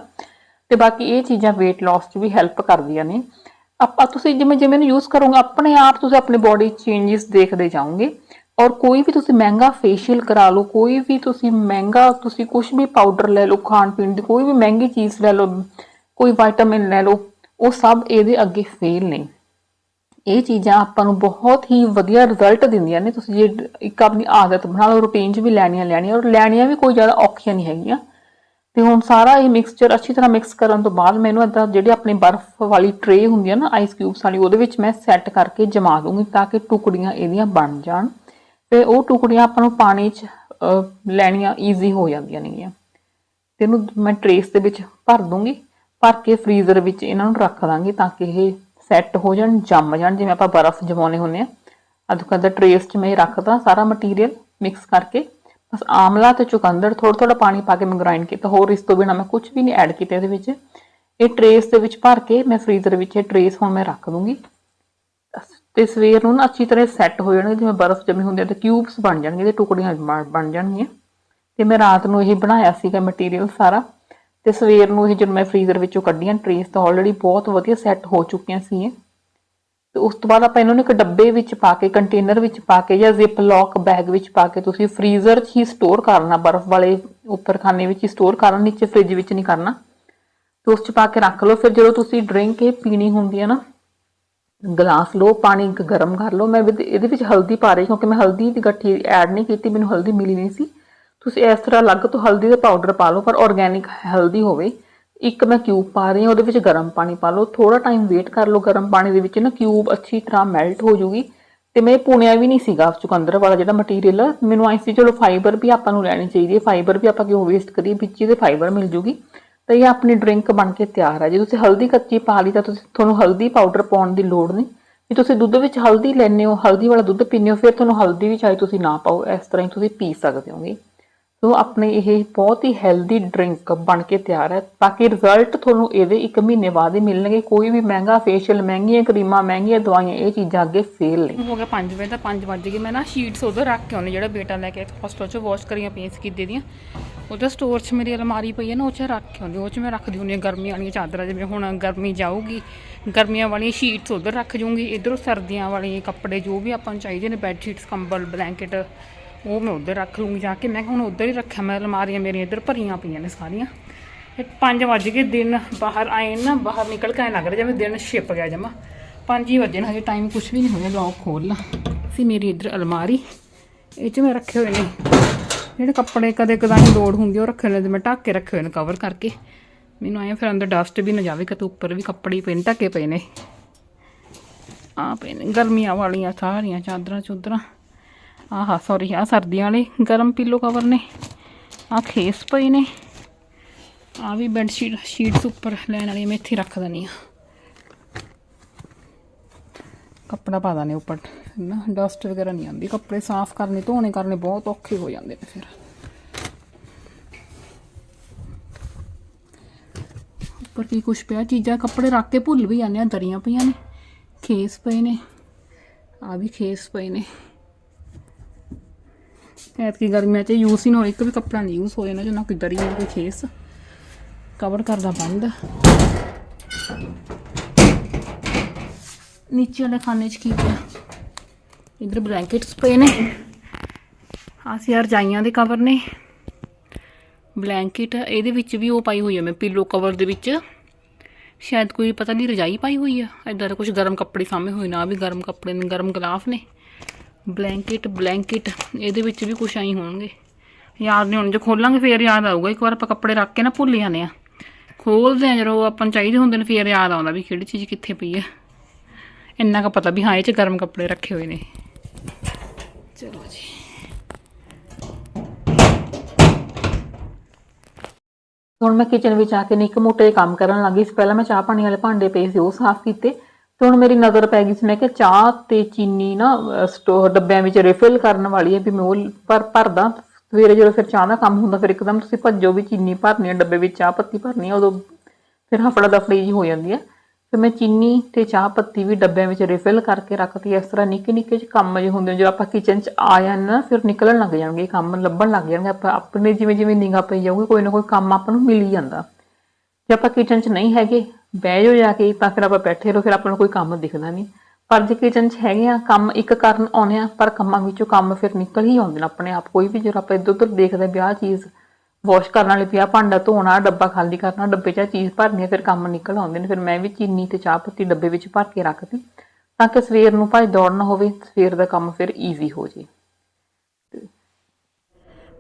ਤੇ ਬਾਕੀ ਇਹ ਚੀਜ਼ਾਂ weight loss 'ਚ ਵੀ ਹੈਲਪ ਕਰਦੀਆਂ ਨੇ। ਆਪਾਂ ਤੁਸੀਂ ਜਿਵੇਂ ਜਿਵੇਂ ਇਹਨੂੰ ਯੂਜ਼ ਕਰੋਗੇ, ਆਪਣੇ ਆਪ ਤੁਸੀਂ ਆਪਣੇ ਬੋਡੀ ਚੇਂਜਸ ਦੇਖਦੇ ਜਾਓਗੇ। ਔਰ ਕੋਈ ਵੀ ਤੁਸੀਂ ਮਹਿੰਗਾ ਫੇਸ਼ੀਅਲ ਕਰਾ ਲਓ, ਕੋਈ ਵੀ ਤੁਸੀਂ ਮਹਿੰਗਾ, ਤੁਸੀਂ ਕੁਝ ਵੀ ਪਾਊਡਰ ਲੈ ਲਓ, ਖਾਣ ਪੀਣ ਦੀ ਕੋਈ ਵੀ ਮਹਿੰਗੀ ਚੀਜ਼ ਲੈ ਲਓ, ਕੋਈ ਵਿਟਾਮਿਨ ਲੈ ਲਓ, ਉਹ ਸਭ ਇਹਦੇ ਅੱਗੇ ਫੇਲ ਨੇ। ਇਹ ਚੀਜ਼ਾਂ ਆਪਾਂ ਨੂੰ ਬਹੁਤ ਹੀ ਵਧੀਆ ਰਿਜ਼ਲਟ ਦਿੰਦੀਆਂ ਨੇ। ਤੁਸੀਂ ਜੇ ਇੱਕ ਆਪਣੀ ਆਦਤ ਬਣਾ ਲਓ ਰੂਟੀਨ 'ਚ ਵੀ ਲੈਣੀਆਂ ਲੈਣੀਆਂ, ਔਰ ਲੈਣੀਆਂ ਵੀ ਕੋਈ ਜ਼ਿਆਦਾ ਔਖੀਆਂ ਨਹੀਂ ਹੈਗੀਆਂ। ਤੇ ਹੁਣ ਸਾਰਾ ਇਹ ਮਿਕਸਚਰ ਅੱਛੀ ਤਰ੍ਹਾਂ ਮਿਕਸ ਕਰਨ ਤੋਂ ਬਾਅਦ ਮੈਨੂੰ ਇਦਾਂ ਜਿਹੜੀ ਆਪਣੀ ਬਰਫ਼ ਵਾਲੀ ਟਰੇ ਹੁੰਦੀ ਹੈ ਨਾ ਆਈਸ ਕਿਊਬਸ ਵਾਲੀ, ਉਹਦੇ ਵਿੱਚ ਮੈਂ ਸੈੱਟ ਕਰਕੇ ਜਮਾ ਦੂੰਗੀ ਤਾਂ ਕਿ ਟੁਕੜੀਆਂ ਇਹਦੀਆਂ ਬਣ ਜਾਣ ਤੇ ਉਹ ਟੁਕੜੀਆਂ ਆਪਾਂ ਨੂੰ ਪਾਣੀ 'ਚ ਲੈਣੀਆਂ ਈਜ਼ੀ ਹੋ ਜਾਂਦੀਆਂ ਨੇਗੀਆਂ। ਤੇ ਇਹਨੂੰ ਮੈਂ ਟਰੇਸ ਦੇ ਵਿੱਚ ਭਰ ਦੂੰਗੀ ਭਰ ਕੇ ਫ੍ਰੀਜ਼ਰ ਵਿੱਚ ਇਹਨਾਂ ਨੂੰ ਰੱਖ ਦਾਂਗੀ ਤਾਂ ਕਿ ਇਹ ਸੈੱਟ ਹੋ ਜਾਣ, ਜੰਮ ਜਾਣ, ਜਿਵੇਂ ਆਪਾਂ ਬਰਫ਼ ਜਮਾਉਨੇ ਹੁੰਦੇ ਆ। ਅੱਜ ਕੱਲ੍ਹ ਦਾ ਟਰੇਸ 'ਚ ਮੈਂ ਇਹ ਰੱਖਦਾ ਸਾਰਾ ਮਟੀਰੀਅਲ ਮਿਕਸ ਕਰਕੇ। ਬਸ ਆਮਲਾ ਤੇ ਚੁਕੰਦਰ ਥੋੜਾ ਥੋੜਾ ਪਾਣੀ ਪਾ ਕੇ ਮੈਂ ਗ੍ਰਾਈਂਡ ਕੀਤਾ। ਹੋਰ ਇਸ ਤੋਂ ਬਿਨਾ ਮੈਂ ਕੁਝ ਵੀ ਨਹੀਂ ਐਡ ਕੀਤਾ ਇਹਦੇ ਵਿੱਚ। ਇਹ ਟਰੇਸ ਦੇ ਵਿੱਚ ਭਰ ਕੇ ਮੈਂ ਫ੍ਰੀਜ਼ਰ ਵਿੱਚ ਇਹ ਟਰੇਸ ਹੁਣ ਮੈਂ ਰੱਖ ਦੂੰਗੀ। ਤੇ ਸਵੇਰ ਨੂੰ ਨਾ ਅੱਛੀ ਤਰ੍ਹਾਂ ਸੈੱਟ ਹੋ ਜਾਣਗੇ, ਜਿਵੇਂ ਬਰਫ਼ ਜਮੀ ਹੁੰਦੀ ਹੈ ਤੇ ਕਿਊਬਸ ਬਣ ਜਾਣਗੇ ਤੇ ਟੁਕੜੀਆਂ ਬਣ ਬਣ ਜਾਣਗੀਆਂ। ਤੇ ਮੈਂ ਰਾਤ ਨੂੰ ਇਹ ਬਣਾਇਆ ਸੀਗਾ ਮਟੀਰੀਅਲ ਸਾਰਾ। ਤੇ ਸਵੇਰ ਨੂੰ ਇਹ ਜਦੋਂ ਮੈਂ ਫ੍ਰੀਜ਼ਰ ਵਿੱਚੋਂ ਕੱਢੀਆਂ ਟਰੇਸ ਤਾਂ ਆਲਰੇਡੀ ਬਹੁਤ ਵਧੀਆ ਸੈੱਟ ਹੋ ਚੁੱਕੀਆਂ ਸੀ ਇਹ। ਤੇ ਉਸ ਤੋਂ ਬਾਅਦ ਆਪਾਂ ਇਹਨਾਂ ਨੂੰ ਇੱਕ ਡੱਬੇ ਵਿੱਚ ਪਾ ਕੇ ਕੰਟੇਨਰ ਵਿੱਚ ਪਾ ਕੇ ਜਾਂ ਜ਼ਿਪ ਲੌਕ ਬੈਗ ਵਿੱਚ ਪਾ ਕੇ ਤੁਸੀਂ ਫ੍ਰੀਜ਼ਰ 'ਚ ਹੀ ਸਟੋਰ ਕਰਨਾ, ਬਰਫ਼ ਵਾਲੇ ਉੱਪਰ ਖਾਨੇ ਵਿੱਚ ਹੀ ਸਟੋਰ ਕਰਨਾ, ਨੀਚੇ ਫ੍ਰਿਜ ਵਿੱਚ ਨਹੀਂ ਕਰਨਾ। ਤੇ ਉਸ 'ਚ ਪਾ ਕੇ ਰੱਖ ਲਓ। ਫਿਰ ਜਦੋਂ ਤੁਸੀਂ ਡਰਿੰਕ ਇਹ ਪੀਣੀ ਹੁੰਦੀ ਹੈ ਨਾ ਗਲਾਸ ਲਓ, ਪਾਣੀ ਗ- ਗਰਮ ਕਰ ਲਓ। ਮੈਂ ਇਹਦੇ ਵਿੱਚ ਹਲਦੀ ਪਾ ਰਹੀ ਕਿਉਂਕਿ ਮੈਂ ਹਲਦੀ ਦੀ ਗੱਠੀ ਐਡ ਨਹੀਂ ਕੀਤੀ, ਮੈਨੂੰ ਹਲਦੀ ਮਿਲੀ ਨਹੀਂ ਸੀ। ਤੁਸੀਂ ਇਸ ਤਰ੍ਹਾਂ ਅਲੱਗ ਤੋਂ ਹਲਦੀ ਦਾ ਪਾਊਡਰ ਪਾ ਲਓ, ਪਰ ਆਰਗੇਨਿਕ ਹਲਦੀ ਹੋਵੇ। ਇੱਕ ਮੈਂ ਕਿਊਬ ਪਾ ਰਹੀ ਹਾਂ, ਉਹਦੇ ਵਿੱਚ ਗਰਮ ਪਾਣੀ ਪਾ ਲਓ। ਥੋੜਾ ਟਾਈਮ ਵੇਟ ਕਰ ਲਓ ਗਰਮ ਪਾਣੀ ਦੇ ਵਿੱਚ ਨਾ ਕਿਊਬ ਅੱਛੀ ਤਰ੍ਹਾਂ ਮੈਲਟ ਹੋ ਜੂਗੀ। ਤੇ ਮੈਂ ਇਹ ਪੁਣਿਆ ਵੀ ਨਹੀਂ ਸੀਗਾ ਚੁਕੰਦਰ ਵਾਲਾ ਜਿਹੜਾ ਮਟੀਰੀਅਲ ਮੈਨੂੰ ਆਈ ਸੀ, ਚਲੋ ਫਾਈਬਰ ਵੀ ਆਪਾਂ ਨੂੰ ਲੈਣੀ ਚਾਹੀਦੀ ਹੈ। ਫਾਈਬਰ ਵੀ ਆਪਾਂ ਕਿਉਂ ਵੇਸਟ ਕਰੀਏ? ਵਿੱਚ ਇਹਦੇ ਫਾਈਬਰ ਮਿਲ ਜੂਗੀ। ਤਾਂ ਇਹ ਆਪਣੀ ਡਰਿੰਕ ਬਣ ਕੇ ਤਿਆਰ ਹੈ ਜੇ ਤੁਸੀਂ ਹਲਦੀ ਕੱਚੀ ਪਾ ਲਈ, ਤਾਂ ਤੁਸੀਂ ਤੁਹਾਨੂੰ ਹਲਦੀ ਪਾਊਡਰ ਪਾਉਣ ਦੀ ਲੋੜ ਨਹੀਂ। ਜੇ ਤੁਸੀਂ ਦੁੱਧ ਵਿੱਚ ਹਲਦੀ ਲੈਂਦੇ ਹੋ, ਹਲਦੀ ਵਾਲਾ ਦੁੱਧ ਪੀਂਦੇ ਹੋ, ਫਿਰ ਤੁਹਾਨੂੰ ਹਲਦੀ ਵੀ ਚਾਹੇ ਤੁਸੀਂ ਨਾ ਪਾਓ। ਇਸ ਤਰ੍ਹਾਂ ਹੀ ਤੁਸੀਂ ਪੀ ਸਕਦੇ ਹੋਗੇ। ਸੋ ਆਪਣੇ ਇਹ ਬਹੁਤ ਹੀ ਹੈਲਦੀ ਡਰਿੰਕ ਬਣ ਕੇ ਤਿਆਰ ਹੈ ਬਾਕੀ ਰਿਜ਼ਲਟ ਤੁਹਾਨੂੰ ਇਹਦੇ 1 ਮਹੀਨੇ ਬਾਅਦ ਹੀ ਮਿਲਣਗੇ। ਕੋਈ ਵੀ ਮਹਿੰਗਾ ਫੇਸ਼ੀਅਲ ਮਹਿੰਗੀਆਂ ਕਰੀਮਾਂ, ਮਹਿੰਗੀਆਂ ਦਵਾਈਆਂ, ਇਹ ਚੀਜ਼ਾਂ ਅੱਗੇ ਫੇਲ ਨਹੀਂ। ਹੋ ਗਿਆ 5 ਵਜੇ ਦਾ 5 ਵੱਜ ਗਏ। ਮੈਂ ਨਾ ਸ਼ੀਟਸ ਉਧਰ ਰੱਖ ਕੇ ਆਉਣੀ ਜਿਹੜਾ ਬੇਟਾ ਲੈ ਕੇ ਹਸਪਤਾਲ 'ਚ ਵਾਸ਼ ਕਰੀਆਂ ਪਈਆਂ ਸੀ ਦੀਆਂ। ਉਹਦਾ ਸਟੋਰ 'ਚ ਮੇਰੀ ਅਲਮਾਰੀ ਪਈ ਹੈ ਨਾ, ਉਹ 'ਚ ਰੱਖ ਕੇ ਆਉਂਦੀ ਉਹ 'ਚ ਮੈਂ ਰੱਖਦੀ ਹੁੰਦੀ ਹਾਂ, ਗਰਮੀਆਂ ਵਾਲੀਆਂ ਚਾਦਰਾਂ ਜਿਵੇਂ ਹੁਣ ਗਰਮੀ ਜਾਊਗੀ, ਗਰਮੀਆਂ ਵਾਲੀਆਂ ਸ਼ੀਟਸ ਉਧਰ ਰੱਖ ਜੂੰਗੀ। ਇਧਰੋਂ ਸਰਦੀਆਂ ਵਾਲੇ ਕੱਪੜੇ ਜੋ ਵੀ ਆਪਾਂ ਨੂੰ ਚਾਹੀਦੇ ਨੇ ਬੈੱਡ ਸ਼ੀਟਸ ਕੰਬਲ ਬਲੈਂਕਟ ਉਹ ਮੈਂ ਉਧਰ ਰੱਖ ਲੂੰਗੀ ਜਾ ਕੇ। ਮੈਂ ਕਿਹਾ ਹੁਣ ਉਧਰ ਹੀ ਰੱਖਿਆ ਮੈਂ ਅਲਮਾਰੀਆਂ ਮੇਰੀਆਂ ਇੱਧਰ ਭਰੀਆਂ ਪਈਆਂ ਨੇ ਸਾਰੀਆਂ। ਤੇ 5 ਵਜ ਗਏ, ਦਿਨ ਬਾਹਰ ਆਏ ਨਾ, ਬਾਹਰ ਨਿਕਲ ਕੇ ਐਂ ਲੱਗ ਰਿਹਾ ਜਿਵੇਂ ਦਿਨ ਛਿਪ ਗਿਆ ਜਮਾ। 5 ਹੀ ਵਜੇ ਨੇ, ਹਜੇ ਟਾਈਮ ਕੁਝ ਵੀ ਨਹੀਂ ਹੋਇਆ ਲੌਕ ਖੋਲ ਲਾ। ਸੀ ਮੇਰੀ ਇੱਧਰ ਅਲਮਾਰੀ। ਇਹ 'ਚ ਮੈਂ ਰੱਖੇ ਹੋਏ ਨੇ। ਜਿਹੜੇ ਕੱਪੜੇ ਕਦੇ ਕਦਾਈ ਲੋੜ ਹੁੰਦੀ ਉਹ ਰੱਖੇ ਹੋਏ ਨੇ, ਤੇ ਮੈਂ ਢੱਕ ਕੇ ਰੱਖੇ ਹੋਏ ਨੇ ਕਵਰ ਕਰਕੇ। ਮੈਨੂੰ ਆਇਆ ਫਿਰ ਅੰਦਰ ਡਸਟ ਵੀ ਨਾ ਜਾਵੇ, ਕਿਤੇ ਉੱਪਰ ਵੀ ਕੱਪੜੇ ਪਏ ਨੇ ਢੱਕੇ ਪਏ ਨੇ। ਆ ਪਏ ਨੇ, ਗਰਮੀਆਂ ਵਾਲੀਆਂ ਸਾਰੀਆਂ ਚਾਦਰਾਂ ਚੁਦਰਾਂ। ਆਹਾ ਸੌਰੀ ਆ ਸਰਦੀਆਂ ਵਾਲੇ ਗਰਮ ਪੀਲੋ ਕਵਰ ਨੇ। ਆ ਖੇਸ ਪਏ ਨੇ। ਆ ਵੀ ਬੈੱਡ ਸ਼ੀਟ ਸ਼ੀਟਸ ਉੱਪਰ ਲੈਣ ਵਾਲੀ ਮੈਂ ਇੱਥੇ ਰੱਖ ਦਨੀ ਆ ਕੱਪੜਾ ਪਾ ਦਾਨੇ ਉੱਪਰ, ਨਾ ਡਸਟ ਵਗੈਰਾ ਨਹੀਂ ਆਉਂਦੀ। ਕੱਪੜੇ ਸਾਫ਼ ਕਰਨੇ, ਧੋਣੇ ਕਰਨੇ ਬਹੁਤ ਔਖੇ ਹੋ ਜਾਂਦੇ ਨੇ ਫਿਰ। ਉੱਪਰ ਕੀ ਕੁਛ ਪਿਆ, ਚੀਜ਼ਾਂ, ਕੱਪੜੇ ਰੱਖ ਕੇ ਭੁੱਲ ਵੀ ਜਾਂਦੇ ਆ ਦਰੀਆਂ ਪਈਆਂ ਨੇ, ਖੇਸ ਪਏ ਨੇ। ਆ ਵੀ ਖੇਸ ਪਏ ਨੇ। ਐਤਕੀ ਗਰਮੀਆਂ 'ਚ ਯੂਜ਼ ਹੀ ਨਾ ਹੋਏ, ਇੱਕ ਵੀ ਕੱਪੜਾ ਨਹੀਂ ਯੂਜ਼ ਹੋਇਆ ਨਾ ਜੋ ਨਾ ਕੋਈ ਦਰੀ ਨਾ ਕੋਈ ਖੇਸ। ਕਵਰ ਕਰਦਾ ਬੰਦ। ਨੀਚੇ ਵਾਲੇ ਖਾਨੇ 'ਚ ਕੀ ਪਿਆ? ਇਧਰ ਬਲੈਂਕਟਸ ਪਏ ਨੇ। ਆਹ ਰਜਾਈਆਂ ਦੇ ਕਵਰ ਨੇ। ਬਲੈਂਕਟ ਇਹਦੇ ਵਿੱਚ ਵੀ ਉਹ ਪਾਈ ਹੋਈ ਹੈ ਮੈਂ ਪਿੱਲੋ ਕਵਰ ਦੇ ਵਿੱਚ। ਸ਼ਾਇਦ ਕੋਈ ਪਤਾ ਨਹੀਂ ਰਜਾਈ ਪਾਈ ਹੋਈ ਆ। ਇਦਾਂ ਦਾ ਕੁਝ ਗਰਮ ਕੱਪੜੇ ਸਾਹਮਣੇ ਹੋਏ ਨਾ ਵੀ ਗਰਮ ਕੱਪੜੇ ਨੇ, ਗਰਮ ਗਲਾਫ ਨੇ। ਬਲੈਂਕਟ ਬਲੈਂਕਟ ਇਹਦੇ ਵਿੱਚ ਵੀ ਕੁਝ ਆਈ ਹੋਣਗੇ। ਯਾਦ ਨਹੀਂ ਹੁਣ, ਜੇ ਖੋਲਾਂਗੇ ਫੇਰ ਯਾਦ ਆਊਗਾ। ਇੱਕ ਵਾਰ ਆਪਾਂ ਕੱਪੜੇ ਰੱਖ ਕੇ ਨਾ ਭੁੱਲ ਜਾਂਦੇ ਆ ਖੋਲਦੇ ਆ ਜਦੋਂ ਆਪਾਂ ਨੂੰ ਚਾਹੀਦੇ ਹੁੰਦੇ ਨੇ, ਫੇਰ ਯਾਦ ਆਉਂਦਾ ਵੀ ਕਿਹੜੀ ਚੀਜ਼ ਕਿੱਥੇ ਪਈ ਹੈ। ਇੰਨਾ ਕੁ ਪਤਾ ਵੀ ਹਾਂ, ਇਹ ਚ ਗਰਮ ਕੱਪੜੇ ਰੱਖੇ ਹੋਏ ਨੇ। ਚਲੋ ਜੀ। ਹੁਣ ਮੈਂ ਕਿਚਨ ਵਿੱਚ ਆ ਕੇ ਨਿੱਕ ਮੋਟੇ ਕੰਮ ਕਰਨ ਲੱਗੀ ਸੀ। ਪਹਿਲਾਂ ਮੈਂ ਚਾਹ ਪਾਣੀ ਵਾਲੇ ਭਾਂਡੇ ਪਏ ਸੀ, ਉਹ ਸਾਫ਼ ਕੀਤੇ। ਤੇ ਹੁਣ ਮੇਰੀ ਨਜ਼ਰ ਪੈ ਗਈ ਸੀ ਮੈਂ ਕਿ ਚਾਹ ਤੇ ਚੀਨੀ ਨਾ ਅਹ, ਸਟੋ ਡੱਬਿਆਂ ਵਿੱਚ ਰਿਫਿਲ ਕਰਨ ਵਾਲੀ ਹੈ ਵੀ ਮੈਂ ਉਹ ਪਰ ਭਰਦਾ। ਸਵੇਰੇ ਜਦੋਂ ਫਿਰ ਚਾਹ ਦਾ ਕੰਮ ਹੁੰਦਾ ਫਿਰ ਇੱਕਦਮ ਤੁਸੀਂ ਭੱਜੋ ਵੀ ਚੀਨੀ ਭਰਨੀ ਹੈ ਡੱਬੇ ਵਿੱਚ ਚਾਹ ਪੱਤੀ ਭਰਨੀ ਹੈ ਉਦੋਂ ਫਿਰ ਹਫੜਾ ਦਫੜੀ ਜੀ ਹੋ ਜਾਂਦੀ ਹੈ ਫਿਰ ਮੈਂ ਚੀਨੀ ਤੇ ਚਾਹ ਪੱਤੀ ਵੀ ਡੱਬਿਆਂ ਵਿੱਚ ਰਿਫਿਲ ਕਰਕੇ ਰੱਖਤੀ ਇਸ ਤਰ੍ਹਾਂ ਨਿੱਕੇ ਨਿੱਕੇ ਜਿਹੇ ਕੰਮ ਜਿਹੇ ਹੁੰਦੇ ਜਦੋਂ ਆਪਾਂ ਕਿਚਨ 'ਚ ਆ ਜਾਂਦੇ ਨਾ ਫਿਰ ਨਿਕਲਣ ਲੱਗ ਜਾਣਗੇ ਕੰਮ ਲੱਭਣ ਲੱਗ ਜਾਣਗੇ। ਆਪਾਂ ਆਪਣੇ ਜਿਵੇਂ ਜਿਵੇਂ ਨਿਗਾਹ ਪਈ ਜਾਊਗੀ ਕੋਈ ਨਾ ਕੋਈ ਕੰਮ ਆਪਾਂ ਨੂੰ ਮਿਲ ਹੀ ਜਾਂਦਾ। ਜੇ ਆਪਾਂ ਕਿਚਨ 'ਚ ਨਹੀਂ ਹੈਗੇ ਬਹਿ ਜਾਓ ਜਾ ਕੇ, ਤਾਂ ਫਿਰ ਆਪਾਂ ਬੈਠੇ ਰਹੋ, ਫਿਰ ਆਪਾਂ ਨੂੰ ਕੋਈ ਕੰਮ ਦਿਖਦਾ ਨਹੀਂ। ਪਰ ਜੇ ਕਿਚਨ 'ਚ ਹੈਗੇ ਆ, ਕੰਮ ਇੱਕ ਕਰਨ ਆਉਨੇ ਆ, ਪਰ ਕੰਮਾਂ ਵਿੱਚੋਂ ਕੰਮ ਫਿਰ ਨਿਕਲ ਹੀ ਆਉਂਦੇ ਨੇ ਆਪਣੇ ਆਪ। ਕੋਈ ਵੀ ਜਦੋਂ ਆਪਾਂ ਇੱਧਰ ਉੱਧਰ ਦੇਖਦੇ ਵੀ ਆਹ ਚੀਜ਼ ਵਾਸ਼ ਕਰਨ ਵਾਲੀ ਪਿਆ ਭਾਂਡਾ ਧੋਣਾ, ਡੱਬਾ ਖਾਲੀ ਕਰਨਾ, ਡੱਬੇ 'ਚ ਆਹ ਚੀਜ਼ ਭਰਨੀ ਆ, ਫਿਰ ਕੰਮ ਨਿਕਲ ਆਉਂਦੇ ਨੇ। ਫਿਰ ਮੈਂ ਵੀ ਚੀਨੀ ਤੇ ਚਾਹ ਪੱਤੀ ਡੱਬੇ ਵਿੱਚ ਭਰ ਕੇ ਰੱਖਦੀ ਤਾਂ ਕਿ ਸਵੇਰ ਨੂੰ ਭਾਈ ਦੌੜਨਾ ਹੋਵੇ, ਸਵੇਰ ਦਾ ਕੰਮ ਫਿਰ ਈਜ਼ੀ ਹੋ ਜੇ।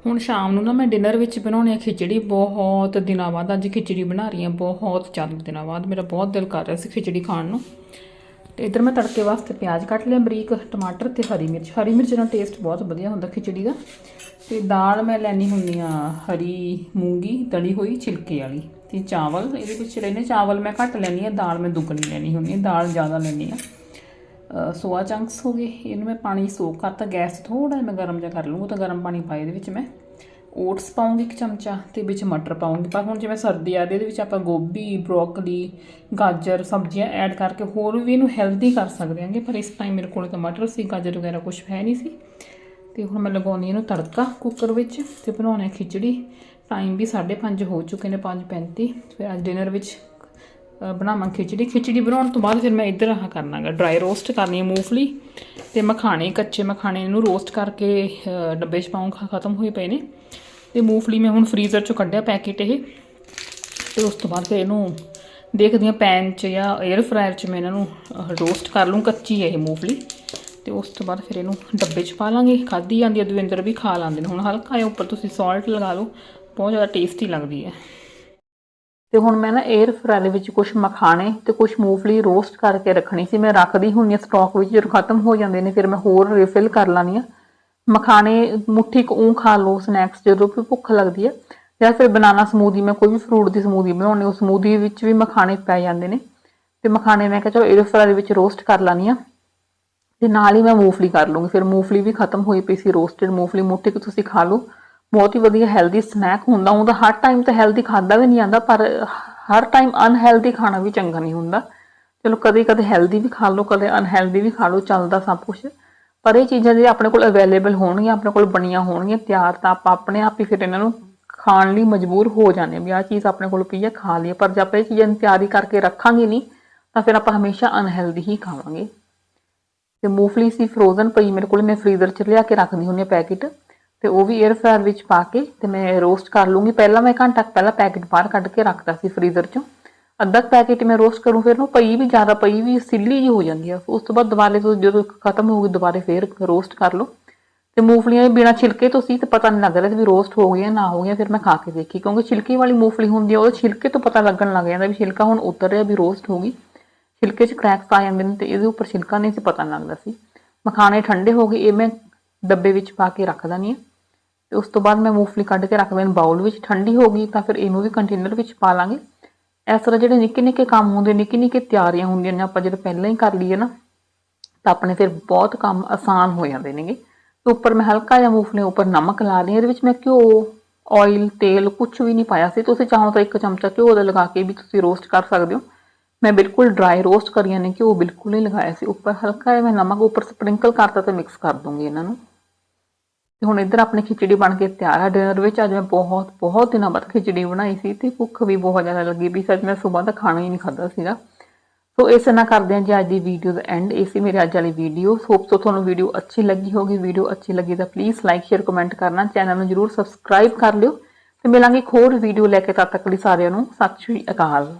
ਹੁਣ ਸ਼ਾਮ ਨੂੰ ਨਾ ਮੈਂ ਡਿਨਰ ਵਿੱਚ ਬਣਾਉਣੀ ਆ ਖਿਚੜੀ ਬਹੁਤ ਦਿਨਾਂ ਬਾਅਦ, ਅੱਜ ਖਿਚੜੀ ਬਣਾ ਰਹੀ ਹਾਂ ਬਹੁਤ ਜ਼ਿਆਦਾ ਦਿਨਾਂ ਬਾਅਦ, ਮੇਰਾ ਬਹੁਤ ਦਿਲ ਕਰ ਰਿਹਾ ਸੀ ਖਿਚੜੀ ਖਾਣ ਨੂੰ। ਤੇ ਇਧਰ ਮੈਂ ਤੜਕੇ ਵਾਸਤੇ ਪਿਆਜ਼ ਕੱਟ ਲਿਆ, ਬਰੀਕ ਟਮਾਟਰ ਤੇ ਹਰੀ ਮਿਰਚ। ਹਰੀ ਮਿਰਚ ਨਾਲ ਟੇਸਟ ਬਹੁਤ ਵਧੀਆ ਹੁੰਦਾ ਖਿਚੜੀ ਦਾ। ਤੇ ਦਾਲ ਮੈਂ ਲੈਣੀ ਹੁੰਦੀ ਆ ਹਰੀ ਮੂੰਗੀ, ਤਲੀ ਹੋਈ ਛਿਲਕੇ ਵਾਲੀ ਤੇ ਚਾਵਲ, ਇਹਦੇ ਵਿੱਚ ਲੈਣੇ ਚਾਵਲ ਮੈਂ ਘੱਟ ਲੈਣੀ ਆ, ਦਾਲ ਮੈਂ ਦੁੱਗਣੀ ਲੈਣੀ ਹੁੰਦੀ ਆ, ਦਾਲ ਜ਼ਿਆਦਾ ਲੈਣੀ ਆ। ਸੋਆ ਚੰਕਸ ਹੋ ਗਏ, ਇਹਨੂੰ ਮੈਂ ਪਾਣੀ ਸੋਕ ਕਰਤਾ, ਗੈਸ ਥੋੜਾ ਜਿਹਾ ਮੈਂ ਗਰਮ ਜਿਹਾ ਕਰ ਲੂੰਗਾ ਤਾਂ ਗਰਮ ਪਾਣੀ ਪਾਏ ਇਹਦੇ ਵਿੱਚ ਮੈਂ। ਓਟਸ ਪਾਉਂਗੀ ਇੱਕ ਚਮਚਾ ਤੇ ਵਿੱਚ ਮਟਰ ਪਾਉਂਗੀ। ਪਰ ਹੁਣ ਜਿਵੇਂ ਸਰਦੀ ਆ ਇਹਦੇ ਵਿੱਚ ਆਪਾਂ ਗੋਭੀ, ਬ੍ਰੋਕਲੀ, ਗਾਜਰ, ਸਬਜ਼ੀਆਂ ਐਡ ਕਰਕੇ ਹੋਰ ਵੀ ਇਹਨੂੰ ਹੈਲਦੀ ਕਰ ਸਕਦੇ ਹਾਂਗੇ। ਪਰ ਇਸ ਟਾਈਮ ਮੇਰੇ ਕੋਲ ਤਾਂ ਮਟਰ ਸੀ, ਗਾਜਰ ਵਗੈਰਾ ਕੁਝ ਹੈ ਨਹੀਂ ਸੀ। ਤੇ ਹੁਣ ਮੈਂ ਲਗਾਉਣੀ ਇਹਨੂੰ ਤੜਕਾ ਕੁੱਕਰ ਵਿੱਚ ਤੇ ਬਣਾਉਣਾ ਹੈ ਖਿਚੜੀ। ਟਾਈਮ ਵੀ 5:30 ਹੋ ਚੁੱਕੇ ਨੇ 5:35 ਫਿਰ ਅੱਜ ਡਿਨਰ ਵਿੱਚ ਬਣਾਵਾਂ ਖਿਚੜੀ। ਖਿਚੜੀ ਬਣਾਉਣ ਤੋਂ ਬਾਅਦ ਫਿਰ ਮੈਂ ਇੱਧਰ ਆਹ ਕਰਨਾਗਾ ਡਰਾਈ ਰੋਸਟ ਕਰਨੀ ਹੈ ਮੂੰਗਫਲੀ ਤੇ ਮਖਾਣੇ ਕੱਚੇ ਮਖਾਣੇ ਨੂੰ ਰੋਸਟ ਕਰਕੇ ਡੱਬੇ 'ਚ ਪਾਉਂ ਖਤਮ ਹੋਏ ਪਏ ਨੇ। ਤੇ ਮੂੰਗਫਲੀ ਮੈਂ ਹੁਣ ਫਰੀਜ਼ਰ 'ਚੋਂ ਕੱਢਿਆ ਪੈਕੇਟ ਇਹ। ਤੇ ਉਸ ਤੋਂ ਬਾਅਦ ਫਿਰ ਇਹਨੂੰ ਦੇਖਦੀ ਹਾਂ ਪੈਨ 'ਚ ਜਾਂ 에ਅਰ ਫਰਾਇਰ 'ਚ ਮੈਂ ਇਹਨਾਂ ਨੂੰ ਰੋਸਟ ਕਰ ਲੂੰ ਕੱਚੀ ਹੈ ਇਹ ਮੂੰਗਫਲੀ। ਤੇ ਉਸ ਤੋਂ ਬਾਅਦ ਫਿਰ ਇਹਨੂੰ ਡੱਬੇ 'ਚ ਪਾ ਲਾਂਗੇ। ਖਾਧੀ ਜਾਂਦੀ ਹੈ, ਦਵਿੰਦਰ ਵੀ ਖਾ ਲਾਂਦੇ ਨੇ। ਹੁਣ ਹਲਕਾ ਜਿਹਾ ਉੱਪਰ ਤੁਸੀਂ ਸਾਲਟ ਲਗਾ ਲਓ, ਬਹੁਤ ਜ਼ਿਆਦਾ ਟੇਸਟੀ ਲੱਗਦੀ ਹੈ। ਤੇ ਹੁਣ ਮੈਂ ਨਾ 에ਅਰ ਫਰਾਇਰ ਵਿੱਚ ਕੁਝ ਮਖਾਣੇ ਤੇ ਕੁਝ ਮੂੰਗਫਲੀ ਰੋਸਟ ਕਰਕੇ ਰੱਖਣੀ ਸੀ। ਮੈਂ ਰੱਖਦੀ ਹੁੰਨੀ ਆ ਸਟਾਕ ਵਿੱਚ ਜਦੋਂ ਖਤਮ ਹੋ ਜਾਂਦੇ ਨੇ, ਫਿਰ ਮੈਂ ਹੋਰ ਰਿਫਿਲ ਕਰ ਲਾਨੀ ਆ ਮਖਾਣੇ ਮੁੱਠੀ ਕੁ ਖਾ ਲਓ ਸਨੈਕਸ ਜਦੋਂ ਵੀ ਭੁੱਖ ਲੱਗਦੀ ਹੈ। ਜਾਂ ਫਿਰ ਬਨਾਨਾ ਸਮੂਦੀ ਮੈਂ ਕੋਈ ਵੀ ਫਰੂਟ ਦੀ ਸਮੂਦੀ ਬਣਾਉਣੀ ਉਹ ਸਮੂਦੀ ਵਿੱਚ ਵੀ ਮਖਾਣੇ ਪੈ ਜਾਂਦੇ ਨੇ। ਤੇ ਮਖਾਣੇ ਮੈਂ ਕਿਹਾ ਚਲੋ 에ਅਰ ਫਰਾਇਰ ਵਿੱਚ ਰੋਸਟ ਕਰ ਲਾਨੀ ਆ ਤੇ ਨਾਲ ਹੀ ਮੈਂ ਮੂੰਗਫਲੀ ਕਰ ਲੂੰਗੀ ਫਿਰ ਮੂੰਗਫਲੀ ਵੀ ਖਤਮ ਹੋਈ ਪਈ ਸੀ ਰੋਸਟਡ ਮੂੰਗਫਲੀ, ਮੁੱਠੀ ਕੁ ਤੁਸੀਂ ਖਾ ਲਓ। ਬਹੁਤ ਹੀ ਵਧੀਆ ਹੈਲਦੀ ਸਨੈਕ ਹੁੰਦਾ ਉਹਦਾ ਹਰ ਟਾਈਮ ਤਾਂ ਹੈਲਦੀ ਖਾਦਾ ਵੀ ਨਹੀਂ ਜਾਂਦਾ, ਪਰ ਹਰ ਟਾਈਮ ਅਨਹੈਲਦੀ ਖਾਣਾ ਵੀ ਚੰਗਾ ਨਹੀਂ ਹੁੰਦਾ। ਚਲੋ ਕਦੇ ਕਦੇ ਹੈਲਦੀ ਵੀ ਖਾ ਲਓ, ਕਦੇ ਅਨਹੈਲਦੀ ਵੀ ਖਾ ਲਓ, ਚੱਲਦਾ ਸਭ ਕੁਝ ਪਰ ਇਹ ਚੀਜ਼ਾਂ ਜੇ ਆਪਣੇ ਕੋਲ ਅਵੇਲੇਬਲ ਹੋਣਗੀਆਂ, ਆਪਣੇ ਕੋਲ ਬਣੀਆਂ ਹੋਣਗੀਆਂ, ਤਿਆਰ, ਤਾਂ ਆਪਾਂ ਆਪਣੇ ਆਪ ਹੀ ਫਿਰ ਇਹਨਾਂ ਨੂੰ ਖਾਣ ਲਈ ਮਜਬੂਰ ਹੋ ਜਾਂਦੇ ਹਾਂ ਵੀ ਆਹ ਚੀਜ਼ ਆਪਣੇ ਕੋਲ ਪਈ ਹੈ ਖਾ ਲਈਏ। ਪਰ ਜੇ ਆਪਾਂ ਇਹ ਚੀਜ਼ਾਂ ਦੀ ਤਿਆਰੀ ਕਰਕੇ ਰੱਖਾਂਗੇ ਨਹੀਂ, ਤਾਂ ਫਿਰ ਆਪਾਂ ਹਮੇਸ਼ਾ ਅਨਹੈਲਦੀ ਹੀ ਖਾਵਾਂਗੇ। ਤੇ ਮੂੰਗਫਲੀ ਸੀ ਫਰੋਜ਼ਨ ਪਈ, ਮੇਰੇ ਕੋਲ ਮੈਂ ਫ੍ਰੀਜ਼ਰ 'ਚ ਲਿਆ ਕੇ ਰੱਖਦੀ ਹੁੰਦੀ ਹਾਂ ਪੈਕੇਟ ਤੇ ਉਹ ਵੀ 에ਅਰ ਫਰਾਇਰ ਵਿੱਚ ਪਾ ਕੇ ਤੇ ਮੈਂ ਰੋਸਟ ਕਰ ਲੂੰਗੀ। ਪਹਿਲਾਂ ਮੈਂ ਘੰਟਾ ਕੁ ਪਹਿਲਾਂ ਪੈਕੇਟ ਬਾਹਰ ਕੱਢ ਕੇ ਰੱਖਦਾ ਸੀ ਫ੍ਰੀਜ਼ਰ 'ਚੋਂ। ਅੱਧਾ ਪੈਕੇਟ ਮੈਂ ਰੋਸਟ ਕਰੂੰ ਫਿਰ ਉਹ ਪਈ ਵੀ ਜ਼ਿਆਦਾ, ਪਈ ਵੀ ਸਿੱਲੀ ਜੀ ਹੋ ਜਾਂਦੀ ਆ। ਉਸ ਤੋਂ ਬਾਅਦ ਦੁਬਾਰੇ ਤੋਂ ਜਦੋਂ ਖਤਮ ਹੋ ਗਈ ਦੁਬਾਰੇ ਫੇਰ ਰੋਸਟ ਕਰ ਲਓ। ਤੇ ਮੂੰਗਫਲੀਆਂ ਵੀ ਬਿਨਾਂ ਛਿਲਕੇ ਤੋਂ ਸੀ, ਤੇ ਪਤਾ ਨਹੀਂ ਲੱਗ ਰਿਹਾ ਸੀ ਵੀ ਰੋਸਟ ਹੋ ਗਈਆਂ, ਨਾ ਹੋ ਗਈਆਂ, ਫਿਰ ਮੈਂ ਖਾ ਕੇ ਦੇਖੀ। ਕਿਉਂਕਿ ਛਿਲਕੇ ਵਾਲੀ ਮੂੰਗਫਲੀ ਹੁੰਦੀ ਆ ਉਹ ਛਿਲਕੇ ਤੋਂ ਪਤਾ ਲੱਗਣ ਲੱਗ ਜਾਂਦਾ ਵੀ ਛਿਲਕਾ ਹੁਣ ਉਤਰ ਰਿਹਾ ਵੀ ਰੋਸਟ ਹੋ ਗਈ। ਛਿਲਕੇ 'ਚ ਕ੍ਰੈਕਸ ਆ ਜਾਂਦੇ ਨੇ ਤੇ ਇਹਦੇ ਉੱਪਰ ਛਿਲਕਾ ਨਹੀਂ ਸੀ ਪਤਾ ਲੱਗਦਾ ਸੀ। ਮਖਾਣੇ ਠੰਡੇ ਹੋ ਗਏ, ਇਹ ਮੈਂ ਡੱਬੇ ਵਿੱਚ ਪਾ ਕੇ ਰੱਖ ਦਨੀ ਆ। ਤੇ ਉਸ ਤੋਂ ਬਾਅਦ ਮੈਂ ਮੂੰਗਫਲੀ ਕੱਢ ਕੇ ਰੱਖ ਦੇਣੀ ਬਾਉਲ ਵਿੱਚ, ਠੰਡੀ ਹੋ ਗਈ ਤਾਂ ਫਿਰ ਇਹਨੂੰ ਵੀ ਕੰਟੇਨਰ ਵਿੱਚ ਪਾ ਲਾਂਗੇ। ਇਸ ਤਰ੍ਹਾਂ ਜਿਹੜੇ ਨਿੱਕੇ ਨਿੱਕੇ ਕੰਮ ਹੁੰਦੇ, ਨਿੱਕੀ ਨਿੱਕੀ ਤਿਆਰੀਆਂ ਹੁੰਦੀਆਂ ਨੇ, ਆਪਾਂ ਜਦੋਂ ਪਹਿਲਾਂ ਹੀ ਕਰ ਲਈਏ ਨਾ, ਤਾਂ ਆਪਣੇ ਫਿਰ ਬਹੁਤ ਕੰਮ ਆਸਾਨ ਹੋ ਜਾਂਦੇ ਨੇਗੇ। ਤੇ ਉੱਪਰ ਮੈਂ ਹਲਕਾ ਜਿਹਾ ਮੂੰਗਫਲੀ ਉੱਪਰ ਨਮਕ ਲਾ ਲਈ, ਇਹਦੇ ਵਿੱਚ ਮੈਂ ਘਿਓ ਆਇਲ ਤੇਲ ਕੁਝ ਵੀ ਨਹੀਂ ਪਾਇਆ ਸੀ। ਤੁਸੀਂ ਚਾਹੋ ਤਾਂ ਇੱਕ ਚਮਚਾ ਘਿਓ ਦਾ ਲਗਾ ਕੇ ਵੀ ਤੁਸੀਂ ਰੋਸਟ ਕਰ ਸਕਦੇ ਹੋ। ਮੈਂ ਬਿਲਕੁਲ ਡਰਾਈ ਰੋਸਟ ਕਰੀਆਂ ਨੇ ਘਿਓ, ਬਿਲਕੁਲ ਨਹੀਂ ਲਗਾਇਆ ਸੀ। ਉੱਪਰ ਹਲਕਾ ਜਿਹਾ ਮੈਂ ਨਮਕ ਉੱਪਰ ਸਪ੍ਰਿੰਕਲ ਕਰਤਾ ਤੇ ਮਿਕਸ ਕਰ ਦੂੰਗੀ ਇਹਨਾਂ ਨੂੰ। ਤੇ ਹੁਣ ਇੱਧਰ ਆਪਣੀ ਖਿਚੜੀ ਬਣ ਕੇ ਤਿਆਰ ਆ ਡਿਨਰ ਵਿੱਚ। ਅੱਜ ਮੈਂ ਬਹੁਤ ਬਹੁਤ ਦਿਨਾਂ ਬਾਅਦ ਖਿਚੜੀ ਬਣਾਈ ਸੀ ਤੇ ਭੁੱਖ ਵੀ ਬਹੁਤ ਜ਼ਿਆਦਾ ਲੱਗੀ ਵੀ ਸੱਚ ਮੈਂ ਸਵੇਰ ਦਾ ਖਾਣਾ ਹੀ ਨਹੀਂ ਖਾਧਾ ਸੀਗਾ। ਸੋ ਇਸ ਨਾਲ ਕਰਦੇ ਹਾਂ ਜੀ, ਅੱਜ ਦੀ ਵੀਡੀਓ ਦਾ ਐਂਡ ਇਹ ਸੀ ਮੇਰੇ ਅੱਜ ਵਾਲੀ ਵੀਡੀਓ ਹੋਪ ਸੋ ਤੁਹਾਨੂੰ ਵੀਡੀਓ ਅੱਛੀ ਲੱਗੀ ਹੋਗੀ। ਵੀਡੀਓ ਅੱਛੀ ਲੱਗੀ ਤਾਂ ਪਲੀਜ਼ ਲਾਈਕ ਸ਼ੇਅਰ ਕਮੈਂਟ ਕਰਨਾ। ਚੈਨਲ ਨੂੰ ਜਰੂਰ ਸਬਸਕ੍ਰਾਈਬ ਕਰ ਲਿਓ। ਤੇ ਮਿਲਾਂਗੇ ਇੱਕ ਹੋਰ ਵੀਡੀਓ ਲੈ ਕੇ ਤਦ ਤੱਕ ਲਈ ਸਾਰਿਆਂ ਨੂੰ। ਸਤਿ ਸ਼੍ਰੀ ਅਕਾਲ।